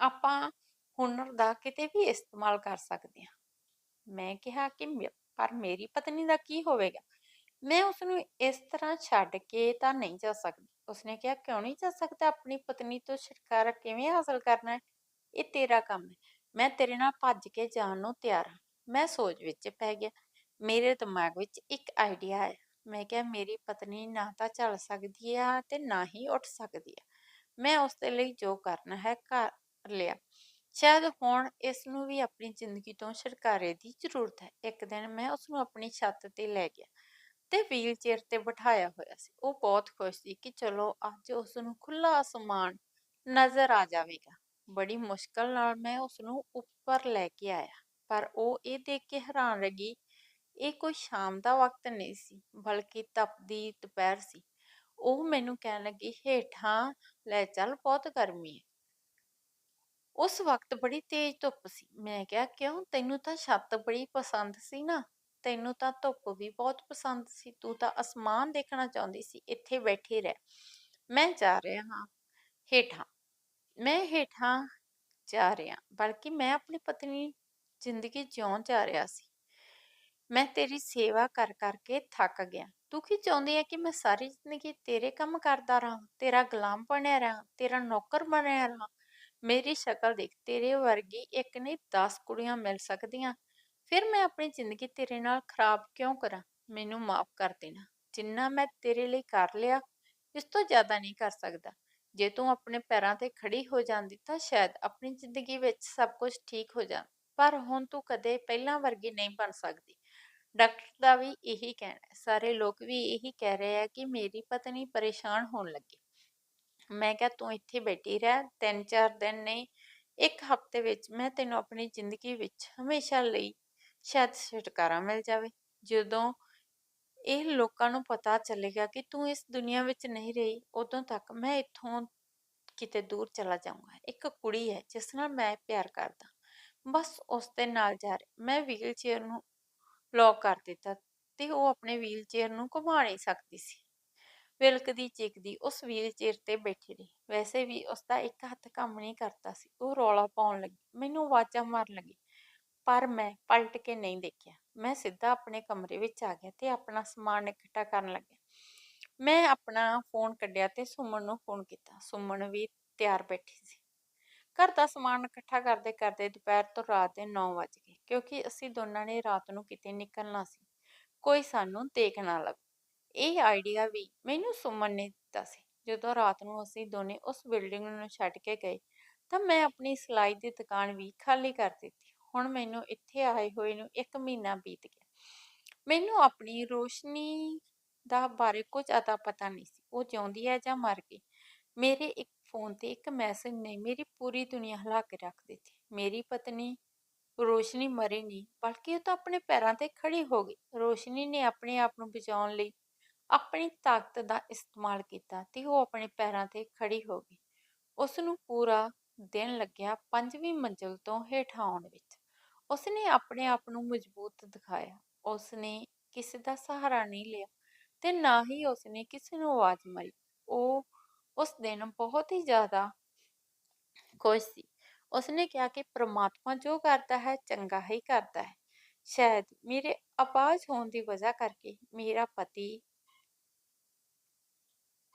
ਆਪਾਂ ਹੁਨਰ ਦਾ ਕਿਤੇ ਵੀ ਇਸਤੇਮਾਲ ਕਰ ਸਕਦੇ ਹਾਂ। ਮੈਂ ਕਿਹਾ ਕਿ ਪਰ ਮੇਰੀ ਪਤਨੀ ਦਾ ਕੀ ਹੋਵੇਗਾ? ਮੈਂ ਉਸ ਨੂੰ ਇਸ ਤਰ੍ਹਾਂ ਛੱਡ ਕੇ ਤਾਂ ਨਹੀਂ ਜਾ ਸਕਦੀ। ਉਸਨੇ ਕਿਹਾ, ਕਿਉਂ ਨਹੀਂ ਜਾ ਸਕਦਾ? ਆਪਣੀ ਪਤਨੀ ਤੋਂ ਛੁਟਕਾਰਾ ਕਿਵੇਂ ਹਾਸਲ ਕਰਨਾ ਹੈ? ਇਹ ਤੇਰਾ ਕੰਮ ਹੈ। ਮੈਂ ਤੇਰੇ ਨਾਲ ਭੱਜ ਕੇ ਜਾਣ ਨੂੰ ਤਿਆਰ ਹਾਂ। ਮੈਂ ਸੋਚ ਵਿੱਚ ਪੈ ਗਿਆ। ਮੇਰੇ ਦਿਮਾਗ ਵਿੱਚ ਇੱਕ ਆਈਡੀਆ ਆਇਆ ਮੈਂ ਕਿਹਾ, ਮੇਰੀ ਪਤਨੀ ਨਾ ਤਾਂ ਚੱਲ ਸਕਦੀ ਆ ਤੇ ਨਾ ਹੀ ਉੱਠ ਸਕਦੀ ਆ। ਮੈਂ ਉਸ ਦੇ ਲਈ ਜੋ ਕਰਨਾ ਹੈ ਕਰ ਲਿਆ। ਸ਼ਾਇਦ ਹੁਣ ਇਸ ਨੂੰ ਵੀ ਆਪਣੀ ਜ਼ਿੰਦਗੀ ਤੋਂ ਛੁਟਕਾਰੇ ਦੀ ਜ਼ਰੂਰਤ ਹੈ। ਇੱਕ ਦਿਨ ਮੈਂ ਉਸ ਨੂੰ ਆਪਣੀ ਛੱਤ ਤੇ ਲੈ ਗਿਆ ਤੇ ਵੀਲ ਚੇਅਰ ਤੇ ਬਿਠਾਇਆ ਹੋਇਆ ਸੀ। ਉਹ ਬਹੁਤ ਖੁਸ਼ ਸੀ ਕਿ ਚਲੋ, ਅੱਜ ਉਸ ਨੂੰ ਖੁੱਲਾ ਅਸਮਾਨ ਨਜ਼ਰ ਆ ਜਾਵੇਗਾ। ਬੜੀ ਮੁਸ਼ਕਲ ਨਾਲ ਮੈਂ ਉਸ ਨੂੰ ਉੱਪਰ ਲੈ ਕੇ ਆਇਆ, ਪਰ ਉਹ ਇਹ ਦੇਖ ਕੇ ਹੈਰਾਨ ਰਹੀ ਇਹ ਕੋਈ ਸ਼ਾਮ ਦਾ ਵਕਤ ਨਹੀਂ ਸੀ, ਬਲਕਿ ਤਪਦੀ ਦੁਪਹਿਰ ਸੀ। ਉਹ ਮੈਨੂੰ ਕਹਿਣ ਲੱਗੀ, ਹੇਠਾਂ ਲੈ ਚੱਲ, ਬਹੁਤ ਗਰਮੀ ਹੈ ਉਸ ਵਕਤ ਬੜੀ ਤੇਜ਼ ਧੁੱਪ ਸੀ। ਮੈਂ ਕਿਹਾ, ਕਿਉਂ? ਤੈਨੂੰ ਤਾਂ ਛੱਤ ਬੜੀ ਪਸੰਦ ਸੀ ਨਾ। ਤੈਨੂੰ ਤਾਂ ਧੁੱਪ ਵੀ ਬਹੁਤ ਪਸੰਦ ਸੀ। ਤੂੰ ਤਾਂ ਅਸਮਾਨ ਦੇਖਣਾ ਚਾਹੁੰਦੀ ਸੀ। ਇੱਥੇ ਬੈਠੀ ਰਹਿ। ਮੈਂ ਜਾ ਰਿਹਾ ਹਾਂ। ਹੇਠਾਂ। ਮੈਂ ਹੇਠਾਂ ਜਾ ਰਿਹਾ। ਬਲਕਿ ਮੈਂ ਆਪਣੀ ਪਤਨੀ ਜ਼ਿੰਦਗੀ ਜਿਉਣ ਜਾ ਰਿਹਾ ਸੀ। ਮੈਂ ਤੇਰੀ ਸੇਵਾ ਕਰ ਕਰਕੇ ਥੱਕ ਗਿਆ। ਤੂੰ ਕੀ ਚਾਹੁੰਦੀ ਹੈ ਕਿ ਮੈਂ ਸਾਰੀ ਜ਼ਿੰਦਗੀ ਤੇਰੇ ਕੰਮ ਕਰਦਾ ਰਹਾਂ, ਤੇਰਾ ਗੁਲਾਮ ਬਣਿਆ ਰਹਾਂ, ਤੇਰਾ ਨੌਕਰ ਬਣਿਆ ਰਹਾਂ? ਮੇਰੀ ਸ਼ਕਲ ਦੇਖ, ਤੇਰੇ ਵਰਗੀ ਇੱਕ ਨਹੀਂ 10 ਕੁੜੀਆਂ ਮਿਲ ਸਕਦੀਆਂ। ਫਿਰ ਮੈਂ ਆਪਣੀ ਜ਼ਿੰਦਗੀ ਤੇਰੇ ਨਾਲ ਖਰਾਬ ਕਿਉਂ ਕਰਾਂ? ਮੈਨੂੰ ਮਾਫ ਕਰ ਦੇਣਾ। ਜਿੰਨਾ ਮੈਂ ਤੇਰੇ ਲਈ ਕਰ ਲਿਆ, ਇਸ ਤੋਂ ਜ਼ਿਆਦਾ ਨਹੀਂ ਕਰ ਸਕਦਾ। ਜੇ ਤੂੰ ਆਪਣੇ ਪੈਰਾਂ ਤੇ ਖੜੀ ਹੋ ਜਾਂਦੀ ਤਾਂ ਸ਼ਾਇਦ ਆਪਣੀ ਜ਼ਿੰਦਗੀ ਵਿੱਚ ਸਭ ਕੁਝ ਠੀਕ ਹੋ ਜਾਂਦਾ ਪਰ ਹੁਣ ਤੂੰ ਕਦੇ ਪਹਿਲਾਂ ਵਰਗੀ ਨਹੀਂ ਬਣ ਸਕਦੀ। ਡਾਕਟਰ ਦਾ ਵੀ ਇਹੀ ਕਹਿਣਾ ਹੈ। ਸਾਰੇ ਲੋਕ ਵੀ ਇਹੀ ਕਹਿ ਰਹੇ ਆ ਕਿ ਮੇਰੀ ਪਤਨੀ ਪਰੇਸ਼ਾਨ ਹੋਣ ਲੱਗੀ। ਮੈਂ ਕਿਹਾ, ਤੂੰ ਇੱਥੇ ਬੈਠੀ ਰਹਿ, ਤਿੰਨ ਚਾਰ ਦਿਨ ਨਹੀਂ, ਇੱਕ ਹਫ਼ਤੇ ਵਿੱਚ ਮੈਂ ਤੈਨੂੰ ਆਪਣੀ ਜ਼ਿੰਦਗੀ ਵਿੱਚ ਹਮੇਸ਼ਾ ਲਈ ਸ਼ਾਇਦ ਛੁਟਕਾਰਾ ਮਿਲ ਜਾਵੇ। ਜਦੋਂ ਇਹ ਲੋਕਾਂ ਨੂੰ ਪਤਾ ਚੱਲੇਗਾ ਕਿ ਤੂੰ ਇਸ ਦੁਨੀਆ ਵਿੱਚ ਨਹੀਂ ਰਹੀ, ਉਦੋਂ ਤੱਕ ਮੈਂ ਇੱਥੋਂ ਕਿਤੇ ਦੂਰ ਚਲਾ ਜਾਊਂਗਾ। ਇੱਕ ਕੁੜੀ ਹੈ, ਜਿਸ ਨਾਲ ਮੈਂ ਪਿਆਰ ਕਰਦਾ। ਬਸ ਉਸ ਦੇ ਨਾਲ ਜਾ ਰਿਹਾ। ਮੈਂ ਵੀਲ ਚੇਅਰ ਨੂੰ ਲੌਕ ਕਰ ਦਿੱਤਾ ਤੇ ਉਹ ਆਪਣੇ ਵੀਲ ਨੂੰ ਘੁਮਾ ਨਹੀਂ ਸਕਦੀ ਸੀ। ਵਿਲਕਦੀ ਚੀਕਦੀ ਉਸ ਵੀਲ ਚੇਅਰ ਤੇ ਬੈਠੀ ਰਹੀ। ਵੈਸੇ ਵੀ ਉਸ ਦਾ ਇੱਕ ਹੱਥ ਕੰਮ ਨਹੀਂ ਕਰਦਾ ਸੀ। ਉਹ ਰੌਲਾ ਪਾਉਣ ਲੱਗੀ। ਮੈਨੂੰ ਆਵਾਜ਼ਾਂ ਮਾਰਨ ਲੱਗੀ, ਪਰ ਮੈਂ ਪਲਟ ਕੇ ਨਹੀਂ ਦੇਖਿਆ। ਮੈਂ ਸਿੱਧਾ ਆਪਣੇ ਕਮਰੇ ਵਿੱਚ ਆ ਗਿਆ ਤੇ ਆਪਣਾ ਸਮਾਨ ਇਕੱਠਾ ਕਰਨ ਲੱਗਿਆ। ਮੈਂ ਆਪਣਾ ਫੋਨ ਕੱਢਿਆ ਤੇ ਸੁਮਨ ਨੂੰ ਫੋਨ ਕੀਤਾ। ਸੁਮਨ ਵੀ ਤਿਆਰ ਬੈਠੀ ਸੀ। ਘਰ ਦਾ ਸਮਾਨ ਇਕੱਠਾ ਕਰਦੇ ਕਰਦੇ ਦੁਪਹਿਰ ਤੋਂ ਰਾਤ ਦੇ 9 ਵਜ ਕਿਉਂਕਿ ਅਸੀਂ ਦੋਨਾਂ ਨੇ ਰਾਤ ਨੂੰ ਕਿਤੇ ਨਿਕਲਣਾ ਸੀ। ਕੋਈ ਸਾਨੂੰ ਦੇਖ ਨਾ ਲਵੇ ਇਹ ਆਈਡੀਆ ਵੀ ਮੈਨੂੰ ਸੁਮਨ ਨੇ ਦਿੱਤਾ ਸੀ। ਜਦੋਂ ਰਾਤ ਨੂੰ ਅਸੀਂ ਦੋਨੇ ਉਸ ਬਿਲਡਿੰਗ ਨੂੰ ਛੱਡ ਕੇ ਗਏ, ਤਾਂ ਮੈਂ ਆਪਣੀ ਸਿਲਾਈ ਦੀ ਦੁਕਾਨ ਵੀ ਖਾਲੀ ਕਰ ਦਿੱਤੀ। ਹੁਣ ਮੈਨੂੰ ਇੱਥੇ ਆਏ ਹੋਏ ਨੂੰ ਇੱਕ ਮਹੀਨਾ ਬੀਤ ਗਿਆ। ਮੈਨੂੰ ਆਪਣੀ ਰੋਸ਼ਨੀ ਦਾ ਬਾਰੇ ਕੁਝ ਅਤਾ ਪਤਾ ਨਹੀਂ ਸੀ। ਉਹ ਜਿਉਂਦੀ ਹੈ ਜਾਂ ਮਰ ਗਈ? ਮੇਰੇ ਇੱਕ ਫੋਨ ਤੇ ਇੱਕ ਮੈਸੇਜ ਨੇ ਮੇਰੀ ਪੂਰੀ ਦੁਨੀਆ ਹਿਲਾ ਕੇ ਰੱਖ ਦਿੱਤੀ। ਮੇਰੀ ਪਤਨੀ ਰੋਸ਼ਨੀ ਮਰੀ ਨਹੀਂ ਬਲਕਿ ਉਹ ਤਾਂ ਆਪਣੇ ਪੈਰਾਂ ਤੇ ਖੜੀ ਹੋ ਗਈ। ਰੋਸ਼ਨੀ ਨੇ ਆਪਣੇ ਆਪ ਨੂੰ ਬਚਾਉਣ ਲਈ ਆਪਣੀ ਤਾਕਤ ਦਾ ਇਸਤੇਮਾਲ ਕੀਤਾ ਤੇ ਉਹ ਆਪਣੇ ਪੈਰਾਂ ਤੇ ਖੜੀ ਹੋ ਗਈ। ਉਸ ਨੂੰ ਪੂਰਾ ਦਿਨ ਲੱਗਿਆ ਪੰਜਵੀਂ ਮੰਜ਼ਿਲ ਤੋਂ ਹੇਠ ਆਉਣ ਵਿੱਚ। ਉਸਨੇ ਆਪਣੇ ਆਪ ਨੂੰ ਮਜ਼ਬੂਤ ਦਿਖਾਇਆ। ਉਸਨੇ ਕਿਸੇ ਦਾ ਸਹਾਰਾ ਨਹੀਂ ਲਿਆ ਤੇ ਨਾ ਹੀ ਉਸਨੇ ਕਿਸੇ ਨੂੰ ਆਵਾਜ਼ ਮਾਰੀ। ਉਹ ਉਸ ਦਿਨ ਬਹੁਤ ਹੀ ਜ਼ਿਆਦਾ ਖੁਸ਼ ਸੀ। ਉਸਨੇ ਕਿਹਾ ਕਿ ਪ੍ਰਮਾਤਮਾ ਜੋ ਕਰਦਾ ਹੈ ਚੰਗਾ ਹੀ ਕਰਦਾ ਹੈ ਸ਼ਾਇਦ ਮੇਰੇ ਅਪਾਹਜ ਹੋਣ ਦੀ ਵਜ੍ਹਾ ਕਰਕੇ ਮੇਰਾ ਪਤੀ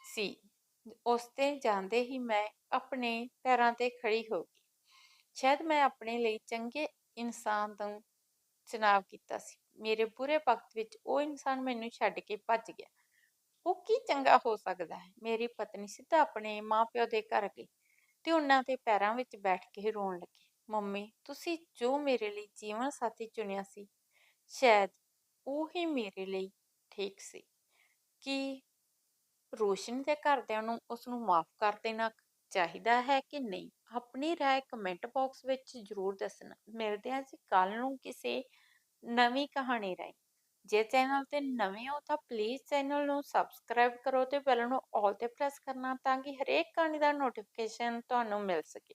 ਸੀ ਉਸ ਤੇ ਜਾਂਦੇ ਹੀ ਮੈਂ ਆਪਣੇ ਪੈਰਾਂ ਤੇ ਖੜੀ ਹੋ ਗਈ ਸ਼ਾਇਦ ਮੈਂ ਆਪਣੇ ਲਈ ਚੰਗੇ ਇਨਸਾਨ ਤੋਂ ਚੁਣਾਵ ਕੀਤਾ ਸੀ ਮੇਰੇ ਬੁਰੇ ਵਕਤ ਵਿੱਚ ਉਹ ਇਨਸਾਨ ਮੈਨੂੰ ਛੱਡ ਕੇ ਭੱਜ ਗਿਆ ਉਹ ਕੀ ਚੰਗਾ ਹੋ ਸਕਦਾ ਹੈ ਮੇਰੀ ਪਤਨੀ ਸਿੱਧਾ ਆਪਣੇ ਮਾਪਿਓ ਦੇ ਘਰ ਗਈ ਤੇ ਉਹਨਾਂ ਦੇ ਪੈਰਾਂ ਵਿੱਚ ਬੈਠ ਕੇ ਰੋਣ ਲੱਗੀ। ਮੰਮੀ, ਤੁਸੀਂ ਜੋ ਮੇਰੇ ਲਈ ਜੀਵਨ ਸਾਥੀ ਚੁਣਿਆ ਸੀ, ਸ਼ਾਇਦ ਉਹ ਹੀ ਮੇਰੇ ਲਈ ਠੀਕ ਸੀ। ਕਿ ਰੋਸ਼ਨੀ ਦੇ ਘਰਦਿਆਂ ਨੂੰ ਉਸ ਨੂੰ ਮਾਫ ਕਰ ਦੇਣਾ ਚਾਹੀਦਾ ਹੈ ਕਿ ਨਹੀਂ? ਆਪਣੀ ਰਾਏ ਕਮੈਂਟ ਬਾਕਸ ਵਿੱਚ ਜ਼ਰੂਰ ਦੱਸਣਾ। ਮਿਲਦੇ ਹਾਂ ਜੀ ਕੱਲ ਨੂੰ ਕਿਸੇ ਨਵੀਂ ਕਹਾਣੀ ਰਾਹੀਂ। ਜੇ ਚੈਨਲ ਤੇ ਨਵੇਂ ਹੋ ਤਾਂ ਪਲੀਜ਼ ਚੈਨਲ ਨੂੰ ਸਬਸਕ੍ਰਾਈਬ ਕਰੋ ਤੇ ਬੈਲ ਨੂੰ ਆਲ ਤੇ ਪ੍ਰੈਸ ਕਰਨਾ ਤਾਂ ਕਿ ਹਰੇਕ ਕਹਾਣੀ ਦਾ ਨੋਟੀਫਿਕੇਸ਼ਨ ਤੁਹਾਨੂੰ ਮਿਲ ਸਕੇ।